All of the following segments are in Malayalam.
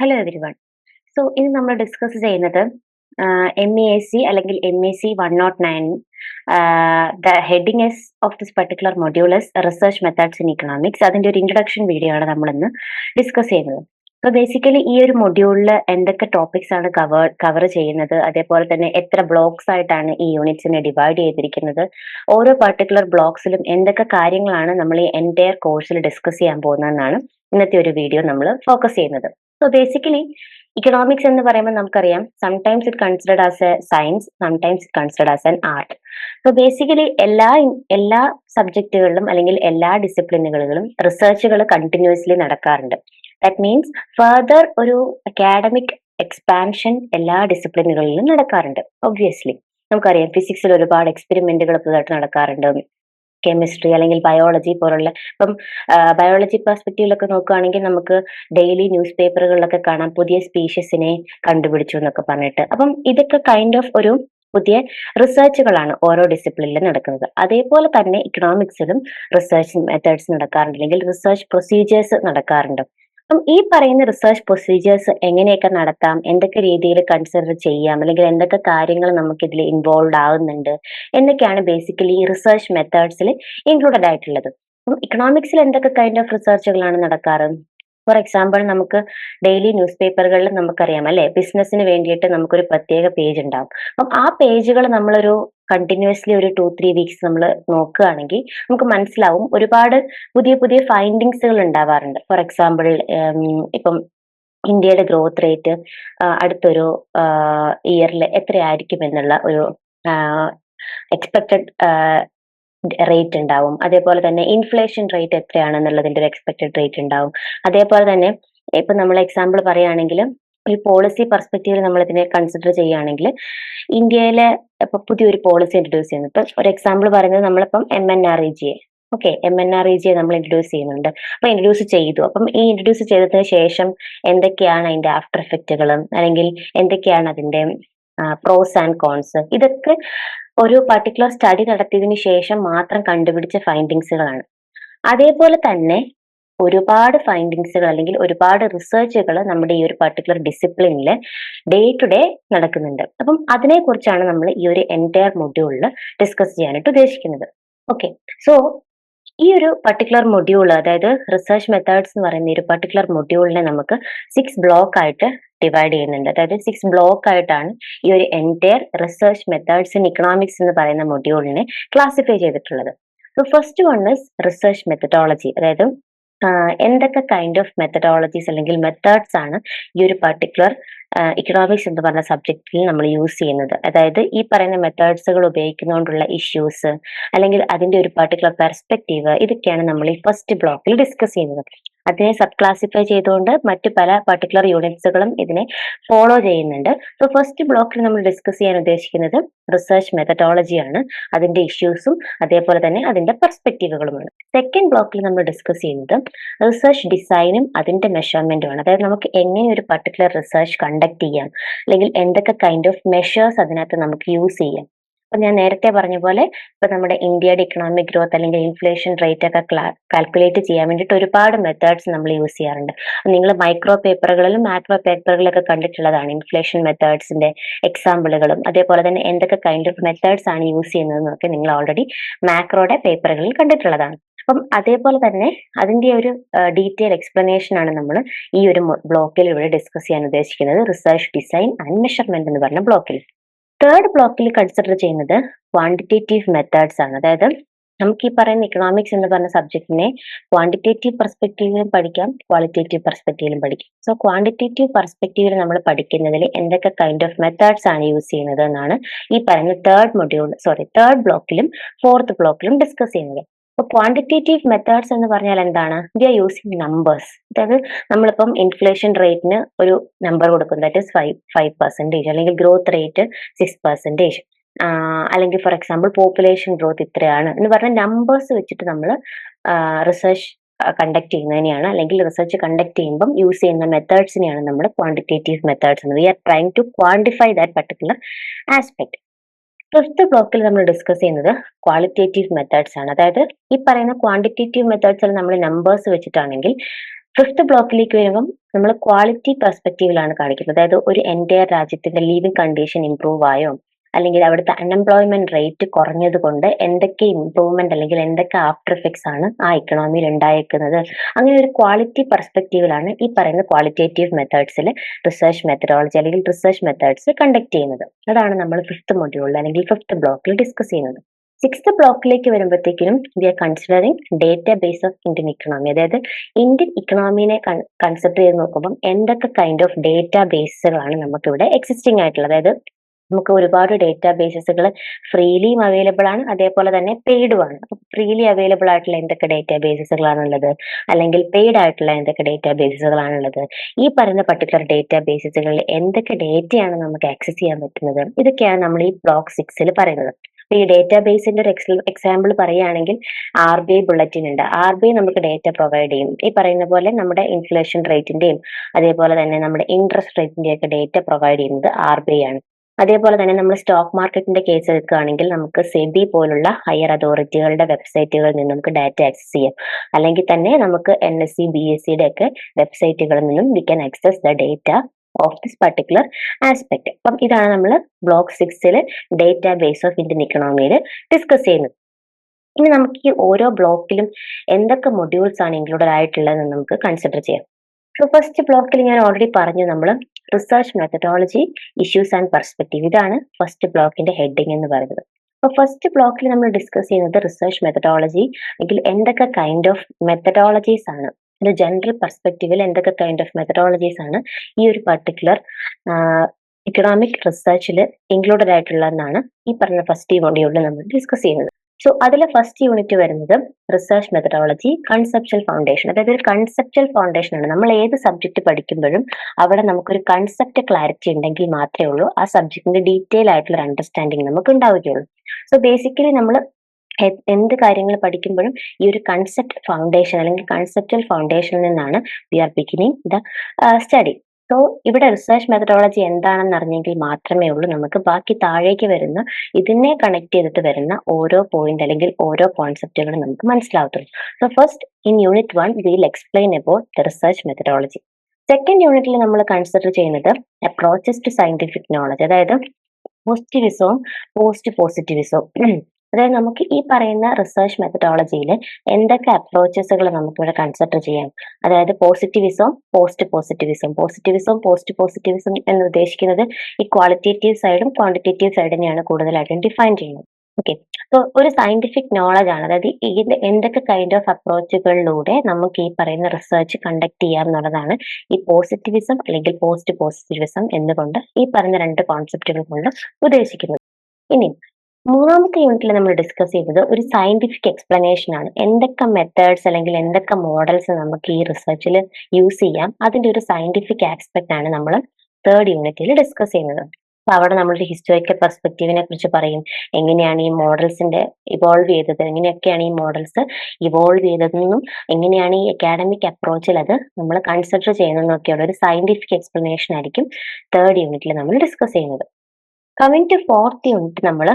ഹലോ എവരി വൺ സോ ഇന്ന് നമ്മൾ ഡിസ്കസ് ചെയ്യുന്നത് എം ഇ എസ് സി അല്ലെങ്കിൽ M A C one naught nine the heading is of this particular module is research methods in economics അതിന്റെ ഒരു ഇൻട്രൊഡക്ഷൻ വീഡിയോ ആണ് നമ്മൾ ഇന്ന് ഡിസ്കസ് ചെയ്യുന്നത്. സോ ബേസിക്കലി ഈ ഒരു മൊഡ്യൂളിൽ എന്തൊക്കെ ടോപ്പിക്സ് ആണ് കവർ കവർ ചെയ്യുന്നത്? അതേപോലെ തന്നെ എത്ര ബ്ലോക്സ് ആയിട്ടാണ് ഈ യൂണിറ്റ്സിനെ ഡിവൈഡ് ചെയ്തിരിക്കുന്നത്? ഓരോ പർട്ടിക്കുലർ ബ്ലോക്സിലും എന്തൊക്കെ കാര്യങ്ങളാണ് നമ്മൾ ഈ എന്റയർ കോഴ്സിൽ ഡിസ്കസ് ചെയ്യാൻ പോകുന്നതെന്നാണ് ഇന്നത്തെ ഒരു വീഡിയോ നമ്മൾ ഫോക്കസ് ചെയ്യുന്നത്. സോ ബേസിക്കലി ഇക്കണോമിക്സ് എന്ന് പറയുമ്പോൾ നമുക്കറിയാം sometimes it considered as a science sometimes it considered as an art so basically എല്ലാ എല്ലാ സബ്ജക്റ്റുകളിലും അല്ലെങ്കിൽ എല്ലാ ഡിസിപ്ലിനുകളിലും റിസർച്ചുകൾ കണ്ടിന്യൂസ്ലി നടക്കാറുണ്ട്. ദാറ്റ് മീൻസ് ഫർദർ ഒരു അക്കാഡമിക് എക്സ്പാൻഷൻ എല്ലാ ഡിസിപ്ലിനുകളിലും നടക്കാറുണ്ട് ഒബ്വിയസ്ലി നമുക്കറിയാം ഫിസിക്സിൽ ഒരുപാട് എക്സ്പെരിമെന്റുകൾ പുതുതായിട്ട് നടക്കാറുണ്ട്. കെമിസ്ട്രി അല്ലെങ്കിൽ ബയോളജി പോലുള്ള ഇപ്പം ബയോളജി പെർസ്പെക്റ്റീവിലൊക്കെ നോക്കുകയാണെങ്കിൽ നമുക്ക് ഡെയിലി ന്യൂസ് പേപ്പറുകളിലൊക്കെ കാണാം പുതിയ സ്പീഷ്യസിനെ കണ്ടുപിടിച്ചു എന്നൊക്കെ പറഞ്ഞിട്ട്. അപ്പം ഇതൊക്കെ കൈൻഡ് ഓഫ് ഒരു പുതിയ റിസർച്ചുകളാണ് ഓരോ ഡിസിപ്ലിനിലും നടക്കുന്നത്. അതേപോലെ തന്നെ ഇക്കണോമിക്സിലും റിസർച്ച് മെത്തേഡ്സ് നടക്കാറുണ്ട് അല്ലെങ്കിൽ റിസർച്ച് പ്രൊസീജിയേഴ്സ് നടക്കാറുണ്ട്. അപ്പം ഈ പറയുന്ന റിസർച്ച് പ്രൊസീജിയേഴ്സ് എങ്ങനെയൊക്കെ നടത്താം? എന്തൊക്കെ രീതിയിൽ കൺസിഡർ ചെയ്യാം? അല്ലെങ്കിൽ എന്തൊക്കെ കാര്യങ്ങൾ നമുക്ക് ഇതിൽ ഇൻവോൾവ് ആവുന്നുണ്ട്? എന്നൊക്കെയാണ് ബേസിക്കലി ഈ റിസർച്ച് മെത്തേഡ്സിൽ ഇൻക്ലൂഡഡ് ആയിട്ടുള്ളത്. അപ്പം ഇക്കണോമിക്സിൽ എന്തൊക്കെ കൈൻഡ് ഓഫ് റിസർച്ചുകളാണ് നടക്കാറ്? ഫോർ എക്സാമ്പിൾ നമുക്ക് ഡെയിലി ന്യൂസ് പേപ്പറുകളിൽ നമുക്കറിയാം അല്ലെ? ബിസിനസ്സിന് വേണ്ടിയിട്ട് നമുക്കൊരു പ്രത്യേക പേജ് ഉണ്ടാവും. അപ്പം ആ പേജുകൾ നമ്മളൊരു കണ്ടിന്യൂസ്ലി ഒരു ടു ത്രീ വീക്സ് നമ്മൾ നോക്കുകയാണെങ്കിൽ നമുക്ക് മനസ്സിലാവും ഒരുപാട് പുതിയ പുതിയ ഫൈൻഡിങ്സുകൾ ഉണ്ടാവാറുണ്ട്. ഫോർ എക്സാമ്പിൾ ഇപ്പം ഇന്ത്യയുടെ ഗ്രോത്ത് റേറ്റ് അടുത്തൊരു ഇയറിൽ എത്രയായിരിക്കും എന്നുള്ള ഒരു എക്സ്പെക്റ്റഡ് റേറ്റ് ഉണ്ടാവും. അതേപോലെ തന്നെ ഇൻഫ്ലേഷൻ റേറ്റ് എത്രയാണെന്നുള്ളതിന്റെ ഒരു എക്സ്പെക്റ്റഡ് റേറ്റ് ഉണ്ടാവും. അതേപോലെ തന്നെ ഇപ്പൊ നമ്മൾ എക്സാമ്പിൾ പറയുകയാണെങ്കിൽ ഒരു പോളിസി പെർസ്പെക്റ്റീവിൽ നമ്മൾ ഇതിനെ കൺസിഡർ ചെയ്യുകയാണെങ്കിൽ ഇന്ത്യയിലെ ഇപ്പൊ പുതിയൊരു പോളിസി ഇൻട്രൊഡ്യൂസ് ചെയ്യുന്നു. ഇപ്പൊ ഒരു എക്സാമ്പിൾ പറയുന്നത് നമ്മളിപ്പം M N R E G okay M N R E G നമ്മൾ ഇൻട്രൊഡ്യൂസ് ചെയ്യുന്നുണ്ട്. അപ്പൊ ഇൻട്രൊഡ്യൂസ് ചെയ്തു. അപ്പം ഈ ഇൻട്രൊഡ്യൂസ് ചെയ്തതിന് ശേഷം എന്തൊക്കെയാണ് അതിന്റെ ആഫ്റ്റർ എഫക്റ്റുകളും അല്ലെങ്കിൽ എന്തൊക്കെയാണ് അതിന്റെ പ്രോസ് ആൻഡ് കോൺസ് ഇതൊക്കെ ഒരു പർട്ടിക്കുലർ സ്റ്റഡി നടത്തിയതിനു ശേഷം മാത്രം കണ്ടുപിടിച്ച ഫൈൻഡിങ്സുകളാണ് അതേപോലെ തന്നെ ഒരുപാട് ഫൈൻഡിങ്സുകൾ അല്ലെങ്കിൽ ഒരുപാട് റിസർച്ചുകൾ നമ്മുടെ ഈ ഒരു പർട്ടിക്കുലർ ഡിസിപ്ലിനിൽ ഡേ ടു ഡേ നടക്കുന്നുണ്ട്. അപ്പം അതിനെക്കുറിച്ചാണ് നമ്മൾ ഈ ഒരു എന്റയർ മൊഡ്യൂളിൽ ഡിസ്കസ് ചെയ്യാനായിട്ട് ഉദ്ദേശിക്കുന്നത്. ഓക്കെ സോ ഈ ഒരു പർട്ടിക്കുലർ മൊഡ്യൂൾ അതായത് റിസർച്ച് മെത്തേഡ്സ് എന്ന് പറയുന്ന ഒരു പർട്ടിക്കുലർ മൊഡ്യൂളിനെ നമുക്ക് സിക്സ് ബ്ലോക്ക് ആയിട്ട് ഡിവൈഡ് ചെയ്യുന്നുണ്ട്. അതായത് സിക്സ് ബ്ലോക്ക് ആയിട്ടാണ് ഈ ഒരു entire research methods in economics എന്ന് പറയുന്ന മൊഡ്യൂളിനെ ക്ലാസിഫൈ ചെയ്തിട്ടുള്ളത്. So first one is research methodology അതായത് എന്തൊക്കെ കൈൻഡ് ഓഫ് മെത്തഡോളജീസ് അല്ലെങ്കിൽ മെത്തേഡ്സ് ആണ് ഈ ഒരു പർട്ടിക്കുലർ ഇക്കണോമിക്സ് എന്ന് പറഞ്ഞ സബ്ജക്റ്റിൽ നമ്മൾ യൂസ് ചെയ്യുന്നത്? അതായത് ഈ പറയുന്ന മെത്തേഡ്സുകൾ ഉപയോഗിക്കുന്നതുകൊണ്ടുള്ള ഇഷ്യൂസ് അല്ലെങ്കിൽ അതിന്റെ ഒരു പർട്ടിക്കുലർ പെർസ്പെക്റ്റീവ് ഇതൊക്കെയാണ് നമ്മൾ ഈ ഫസ്റ്റ് ബ്ലോക്കിൽ ഡിസ്കസ് ചെയ്യുന്നത്. അതിനെ സബ് ക്ലാസിഫൈ ചെയ്തുകൊണ്ട് മറ്റു പല പർട്ടിക്കുലർ യൂണിറ്റ്സുകളും ഇതിനെ ഫോളോ ചെയ്യുന്നുണ്ട്. സോ ഫസ്റ്റ് ബ്ലോക്കിൽ നമ്മൾ ഡിസ്കസ് ചെയ്യാൻ ഉദ്ദേശിക്കുന്നത് റിസർച്ച് മെത്തഡോളജിയാണ് അതിന്റെ ഇഷ്യൂസും അതേപോലെ തന്നെ അതിന്റെ പെർസ്പെക്റ്റീവുകളുമാണ് സെക്കൻഡ് ബ്ലോക്കിൽ നമ്മൾ ഡിസ്കസ് ചെയ്യുന്നത് റിസർച്ച് ഡിസൈനും അതിന്റെ മെഷർമെന്റുമാണ് അതായത് നമുക്ക് എങ്ങനെ ഒരു പർട്ടിക്കുലർ റിസർച്ച് കണ്ടക്ട് ചെയ്യാം. അല്ലെങ്കിൽ എന്തൊക്കെ കൈൻഡ് ഓഫ് മെഷേഴ്സ് അതിനകത്ത് നമുക്ക് യൂസ് ചെയ്യാം. അപ്പൊ ഞാൻ നേരത്തെ പറഞ്ഞ പോലെ ഇപ്പൊ നമ്മുടെ ഇന്ത്യയുടെ ഇക്കണോമിക് ഗ്രോത്ത് അല്ലെങ്കിൽ ഇൻഫ്ലേഷൻ റേറ്റ് ഒക്കെ കാൽക്കുലേറ്റ് ചെയ്യാൻ വേണ്ടിയിട്ട് ഒരുപാട് മെത്തേഡ്സ് നമ്മൾ യൂസ് ചെയ്യാറുണ്ട്. നിങ്ങൾ മൈക്രോ പേപ്പറുകളിലും മാക്രോ പേപ്പറുകളിലൊക്കെ കണ്ടിട്ടുള്ളതാണ് ഇൻഫ്ലേഷൻ മെത്തേഡ്സിന്റെ എക്സാമ്പിളുകളും അതേപോലെ തന്നെ എന്തൊക്കെ കൈൻഡ് ഓഫ് മെത്തേഡ്സ് ആണ് യൂസ് ചെയ്യുന്നതെന്നൊക്കെ നിങ്ങൾ ഓൾറെഡി മാക്രോയുടെ പേപ്പറുകളിൽ കണ്ടിട്ടുള്ളതാണ്. അപ്പം അതേപോലെ തന്നെ അതിന്റെ ഒരു ഡീറ്റെയിൽ എക്സ്പ്ലനേഷൻ ആണ് നമ്മൾ ഈ ഒരു ബ്ലോക്കിൽ ഇവിടെ ഡിസ്കസ് ചെയ്യാൻ ഉദ്ദേശിക്കുന്നത്. റിസർച്ച് ഡിസൈൻ ആൻഡ് മെഷർമെന്റ് എന്ന് പറഞ്ഞ ബ്ലോക്കിൽ തേർഡ് ബ്ലോക്കിൽ കൺസിഡർ ചെയ്യുന്നത് ക്വാണ്ടിറ്റേറ്റീവ് മെത്തേഡ്സ് ആണ്. അതായത് നമുക്ക് ഈ പറയുന്ന ഇക്കണോമിക്സ് എന്ന് പറഞ്ഞ സബ്ജക്റ്റിനെ ക്വാണ്ടിറ്റേറ്റീവ് പെർസ്പെക്റ്റീവിലും പഠിക്കാം ക്വാളിറ്റേറ്റീവ് പെർസ്പെക്റ്റീവിലും പഠിക്കാം. സോ ക്വാണ്ടിറ്റേറ്റീവ് പെർസ്പെക്റ്റീവിൽ നമ്മൾ പഠിക്കുന്നതിൽ എന്തൊക്കെ കൈൻഡ് ഓഫ് മെത്തേഡ്സ് ആണ് യൂസ് ചെയ്യുന്നത് എന്നാണ് ഈ പറയുന്ന തേർഡ് മൊഡ്യൂൾ സോറി തേർഡ് ബ്ലോക്കിലും ഫോർത്ത് ബ്ലോക്കിലും ഡിസ്കസ് ചെയ്യുന്നത്. അപ്പൊ ക്വാണ്ടിറ്റേറ്റീവ് മെത്തേഡ്സ് എന്ന് പറഞ്ഞാൽ എന്താണ്? വി ആർ യൂസിങ് നമ്പേഴ്സ് അതായത് നമ്മളിപ്പം ഇൻഫ്ലേഷൻ റേറ്റിന് ഒരു നമ്പർ കൊടുക്കും. That is five five percentage അല്ലെങ്കിൽ ഗ്രോത്ത് റേറ്റ് സിക്സ് പെർസെന്റേജ് അല്ലെങ്കിൽ ഫോർ എക്സാമ്പിൾ പോപ്പുലേഷൻ ഗ്രോത്ത് ഇത്രയാണ്. എന്ന് പറഞ്ഞ നമ്പേഴ്സ് വെച്ചിട്ട് നമ്മൾ റിസർച്ച് കണ്ടക്ട് ചെയ്യുന്നതിനെയാണ്. അല്ലെങ്കിൽ റിസർച്ച് കണ്ടക്ട് ചെയ്യുമ്പം യൂസ് ചെയ്യുന്ന മെത്തേഡ്സിനെയാണ് നമ്മൾ ക്വാണ്ടിറ്റേറ്റീവ് മെത്തേഡ്സ് എന്ന്. We are trying to quantify that particular aspect fifth ബ്ലോക്കിൽ നമ്മൾ ഡിസ്കസ് ചെയ്യുന്നത് ക്വാളിറ്റേറ്റീവ് മെത്തേഡ്സ് ആണ്. അതായത് ഈ പറയുന്ന ക്വാണ്ടിറ്റേറ്റീവ് മെത്തേഡ്സിൽ നമ്മൾ നമ്പേഴ്സ് വെച്ചിട്ടാണെങ്കിൽ ഫിഫ്ത് ബ്ലോക്കിലേക്ക് വരുമ്പം നമ്മൾ ക്വാളിറ്റി പെർസ്പെക്റ്റീവിലാണ് കാണിക്കുന്നത്. അതായത് ഒരു എന്റയർ രാജ്യത്തിന്റെ ലിവിങ് കണ്ടീഷൻ ഇംപ്രൂവ് ആയോ അല്ലെങ്കിൽ അവിടുത്തെ അൺഎംപ്ലോയ്മെന്റ് റേറ്റ് കുറഞ്ഞത് കൊണ്ട് എന്തൊക്കെ ഇംപ്രൂവ്മെന്റ് അല്ലെങ്കിൽ എന്തൊക്കെ ആഫ്റ്റർ എഫക്ട്സ് ആണ് ആ ഇക്കണോമിയിൽ ഉണ്ടായിരിക്കുന്നത് അങ്ങനെ ഒരു ക്വാളിറ്റി പെർസ്പെക്റ്റീവിലാണ് ഈ പറയുന്ന ക്വാളിറ്റേറ്റീവ് മെത്തേഡ്സിൽ റിസർച്ച് മെത്തഡോളജി അല്ലെങ്കിൽ റിസർച്ച് മെത്തേഡ്സ് കണ്ടക്ട് ചെയ്യുന്നത്. അതാണ് നമ്മൾ ഫിഫ്ത്ത് മൊഡ്യൂളിൽ അല്ലെങ്കിൽ ഫിഫ്ത്ത് ബ്ലോക്കിൽ ഡിസ്കസ് ചെയ്യുന്നത്. സിക്സ്ത് ബ്ലോക്കിലേക്ക് വരുമ്പോഴത്തേക്കിനും we are considering data base of Indian economy അതായത് ഇന്ത്യൻ ഇക്കണോമിനെ കൺസിഡർ ചെയ്ത് നോക്കുമ്പോൾ എന്തൊക്കെ കൈൻഡ് ഓഫ് ഡേറ്റ ബേസുകളാണ് നമുക്കിവിടെ എക്സിസ്റ്റിംഗ് ആയിട്ടുള്ളത്. അതായത് നമുക്ക് ഒരുപാട് ഡേറ്റാ ബേസസുകൾ ഫ്രീലിയും അവൈലബിൾ ആണ്. അതേപോലെ തന്നെ പെയ്ഡും ആണ്. ഫ്രീലി അവൈലബിൾ ആയിട്ടുള്ള എന്തൊക്കെ ഡേറ്റാ ബേസസുകളാണുള്ളത് അല്ലെങ്കിൽ പെയ്ഡ് ആയിട്ടുള്ള എന്തൊക്കെ ഡേറ്റാ ബേസസുകളാണുള്ളത് ഈ പറയുന്ന പർട്ടിക്കുലർ ഡേറ്റാ ബേസസുകളിൽ എന്തൊക്കെ ഡേറ്റയാണ് നമുക്ക് ആക്സസ് ചെയ്യാൻ പറ്റുന്നത്? ഇതൊക്കെയാണ് നമ്മൾ ഈ ബ്ലോക്ക് സിക്സിൽ പറയുന്നത്. ഈ ഡേറ്റാ ബേസിന്റെ ഒരു എക്സാമ്പിൾ പറയുകയാണെങ്കിൽ ആർ ബി ഐ ബുള്ളറ്റിൻ ഉണ്ട്. ആർ ബി ഐ നമുക്ക് ഡേറ്റ പ്രൊവൈഡ് ചെയ്യും. ഈ പറയുന്ന പോലെ നമ്മുടെ ഇൻഫ്ലേഷൻ റേറ്റിന്റെയും അതേപോലെ തന്നെ നമ്മുടെ ഇൻട്രസ്റ്റ് റേറ്റിന്റെയും ഒക്കെ ഡേറ്റ പ്രൊവൈഡ് ചെയ്യുന്നത് ആർ ബി ഐ ആണ്. അതേപോലെ തന്നെ നമ്മൾ സ്റ്റോക്ക് മാർക്കറ്റിന്റെ കേസ് എടുക്കുകയാണെങ്കിൽ നമുക്ക് സെബി പോലുള്ള ഹയർ അതോറിറ്റികളുടെ വെബ്സൈറ്റുകളിൽ നിന്ന് നമുക്ക് ഡാറ്റ ആക്സസ് ചെയ്യാം. അല്ലെങ്കിൽ തന്നെ നമുക്ക് N S C B S സിയുടെ ഒക്കെ വെബ്സൈറ്റുകളിൽ നിന്നും we can access the data of this particular aspect അപ്പം ഇതാണ് നമ്മൾ ബ്ലോക്ക് സിക്സിൽ ഡേറ്റ ബേസ് ഓഫ് ഇന്ത്യൻ ഇക്കണോമിയിൽ ഡിസ്കസ് ചെയ്യുന്നത്. ഇനി നമുക്ക് ഈ ഓരോ ബ്ലോക്കിലും എന്തൊക്കെ മൊഡ്യൂൾസ് ആണ് ഇൻക്ലൂഡഡ് ആയിട്ടുള്ളതെന്ന് നമുക്ക് കൺസിഡർ ചെയ്യാം. സോ ഫസ്റ്റ് ബ്ലോക്കിൽ ഞാൻ ഓൾറെഡി പറഞ്ഞു നമ്മൾ research methodology issues and perspective ഇതാണ് ഫസ്റ്റ് ബ്ലോക്കിന്റെ ഹെഡിങ് എന്ന് പറയുന്നത്. അപ്പോൾ ഫസ്റ്റ് ബ്ലോക്കിൽ നമ്മൾ ഡിസ്കസ് ചെയ്യുന്നത് റിസർച്ച് മെത്തഡോളജി അല്ലെങ്കിൽ എന്തൊക്കെ കൈൻഡ് ഓഫ് മെത്തഡോളജീസ് ആണ്? ജനറൽ പെർസ്പെക്റ്റീവിൽ എന്തൊക്കെ കൈൻഡ് ഓഫ് മെത്തഡോളജീസ് ആണ് ഈ ഒരു പർട്ടിക്കുലർ ഇക്കണോമിക് റിസർച്ചിൽ ഇൻക്ലൂഡഡ് ആയിട്ടുള്ളതെന്നാണ് ഈ പറഞ്ഞ ഫസ്റ്റ് മൊഡ്യൂളിൽ നമ്മൾ ഡിസ്കസ് ചെയ്യുന്നത്. സോ അതിൽ ഫസ്റ്റ് യൂണിറ്റ് വരുന്നത് റിസർച്ച് മെത്തഡോളജി കൺസെപ്റ്റൽ ഫൗണ്ടേഷൻ അതായത് ഒരു കൺസെപ്ച്വൽ ഫൗണ്ടേഷൻ ആണ്. നമ്മൾ ഏത് സബ്ജക്ട് പഠിക്കുമ്പോഴും അവിടെ നമുക്കൊരു കൺസെപ്റ്റ് ക്ലാരിറ്റി ഉണ്ടെങ്കിൽ മാത്രമേ ഉള്ളൂ. ആ സബ്ജക്റ്റിന്റെ ഡീറ്റെയിൽ ആയിട്ടുള്ള ഒരു അണ്ടർസ്റ്റാൻഡിങ് നമുക്ക് ഉണ്ടാവുകയുള്ളൂ. സോ ബേസിക്കലി നമ്മൾ എന്ത് കാര്യങ്ങൾ പഠിക്കുമ്പോഴും ഈ ഒരു കൺസെപ്റ്റ് ഫൗണ്ടേഷൻ അല്ലെങ്കിൽ കൺസെപ്റ്റൽ ഫൗണ്ടേഷനിൽ നിന്നാണ് we are beginning the study so ഇവിടെ റിസർച്ച് മെത്തഡോളജി എന്താണെന്ന് അറിഞ്ഞെങ്കിൽ മാത്രമേ ഉള്ളൂ. നമുക്ക് ബാക്കി താഴേക്ക് വരുന്ന ഇതിനെ കണക്ട് ചെയ്തിട്ട് വരുന്ന ഓരോ പോയിന്റ് അല്ലെങ്കിൽ ഓരോ കോൺസെപ്റ്റുകളും നമുക്ക് മനസ്സിലാവത്തുള്ളൂ. So first in unit one will explain about the research methodology second യൂണിറ്റിൽ നമ്മൾ കൺസിഡർ ചെയ്യുന്നത് അപ്രോച്ചസ് ടു സയന്റിഫിക് നോളജ് അതായത് പോസിറ്റിവിസവും പോസ്റ്റ് പോസിറ്റിവിസവും അതായത് നമുക്ക് ഈ പറയുന്ന റിസർച്ച് മെത്തഡോളജിയിൽ എന്തൊക്കെ അപ്രോച്ചസുകൾ നമുക്കിവിടെ കൺസിഡർ ചെയ്യാം. അതായത് positivism post positivism positivism post positivism എന്ന് ഉദ്ദേശിക്കുന്നത് ഈ ക്വാളിറ്റേറ്റീവ് സൈഡും ക്വാണ്ടിറ്റേറ്റീവ് സൈഡിനെയാണ് കൂടുതലായിട്ടും ഡിഫൈൻ ചെയ്യുന്നത്. ഓക്കെ സോ ഒരു സയന്റിഫിക് നോളജ് ആണ്. അതായത് ഇതിന്റെ എന്തൊക്കെ കൈൻഡ് ഓഫ് അപ്രോച്ചുകളിലൂടെ നമുക്ക് ഈ പറയുന്ന റിസർച്ച് കണ്ടക്ട് ചെയ്യാം എന്നുള്ളതാണ് ഈ പോസിറ്റിവിസം അല്ലെങ്കിൽ പോസ്റ്റ് പോസിറ്റിവിസം എന്നുകൊണ്ട് ഈ പറഞ്ഞ രണ്ട് കോൺസെപ്റ്റുകൾ കൊണ്ട് ഉദ്ദേശിക്കുന്നത്. ഇനി മൂന്നാമത്തെ യൂണിറ്റിൽ നമ്മൾ ഡിസ്കസ് ചെയ്തത് ഒരു സയന്റിഫിക് എക്സ്പ്ലനേഷൻ ആണ്. എന്തൊക്കെ മെത്തേഡ്സ് അല്ലെങ്കിൽ എന്തൊക്കെ മോഡൽസ് നമുക്ക് ഈ റിസർച്ചിൽ യൂസ് ചെയ്യാം. അതിന്റെ ഒരു സയന്റിഫിക് ആസ്പെക്ട് ആണ് നമ്മൾ തേർഡ് യൂണിറ്റിൽ ഡിസ്കസ് ചെയ്യുന്നത്. അപ്പൊ അവിടെ നമ്മളൊരു ഹിസ്റ്റോറിക്കൽ പെർസ്പെക്റ്റീവിനെ കുറിച്ച് പറയും. എങ്ങനെയാണ് ഈ മോഡൽസിന്റെ ഇവോൾവ് ചെയ്തത്? എങ്ങനെയൊക്കെയാണ് ഈ മോഡൽസ് ഇവോൾവ് ചെയ്തതെന്നും എങ്ങനെയാണ് ഈ അക്കാഡമിക് അപ്രോച്ചിൽ അത് നമ്മൾ കൺസിഡർ ചെയ്യുന്നതെന്നൊക്കെയുള്ള ഒരു സയന്റിഫിക് എക്സ്പ്ലനേഷൻ ആയിരിക്കും തേർഡ് യൂണിറ്റിൽ നമ്മൾ ഡിസ്കസ് ചെയ്യുന്നത്. കമ്മിങ് ടു ഫോർത്ത് യൂണിറ്റ് നമ്മൾ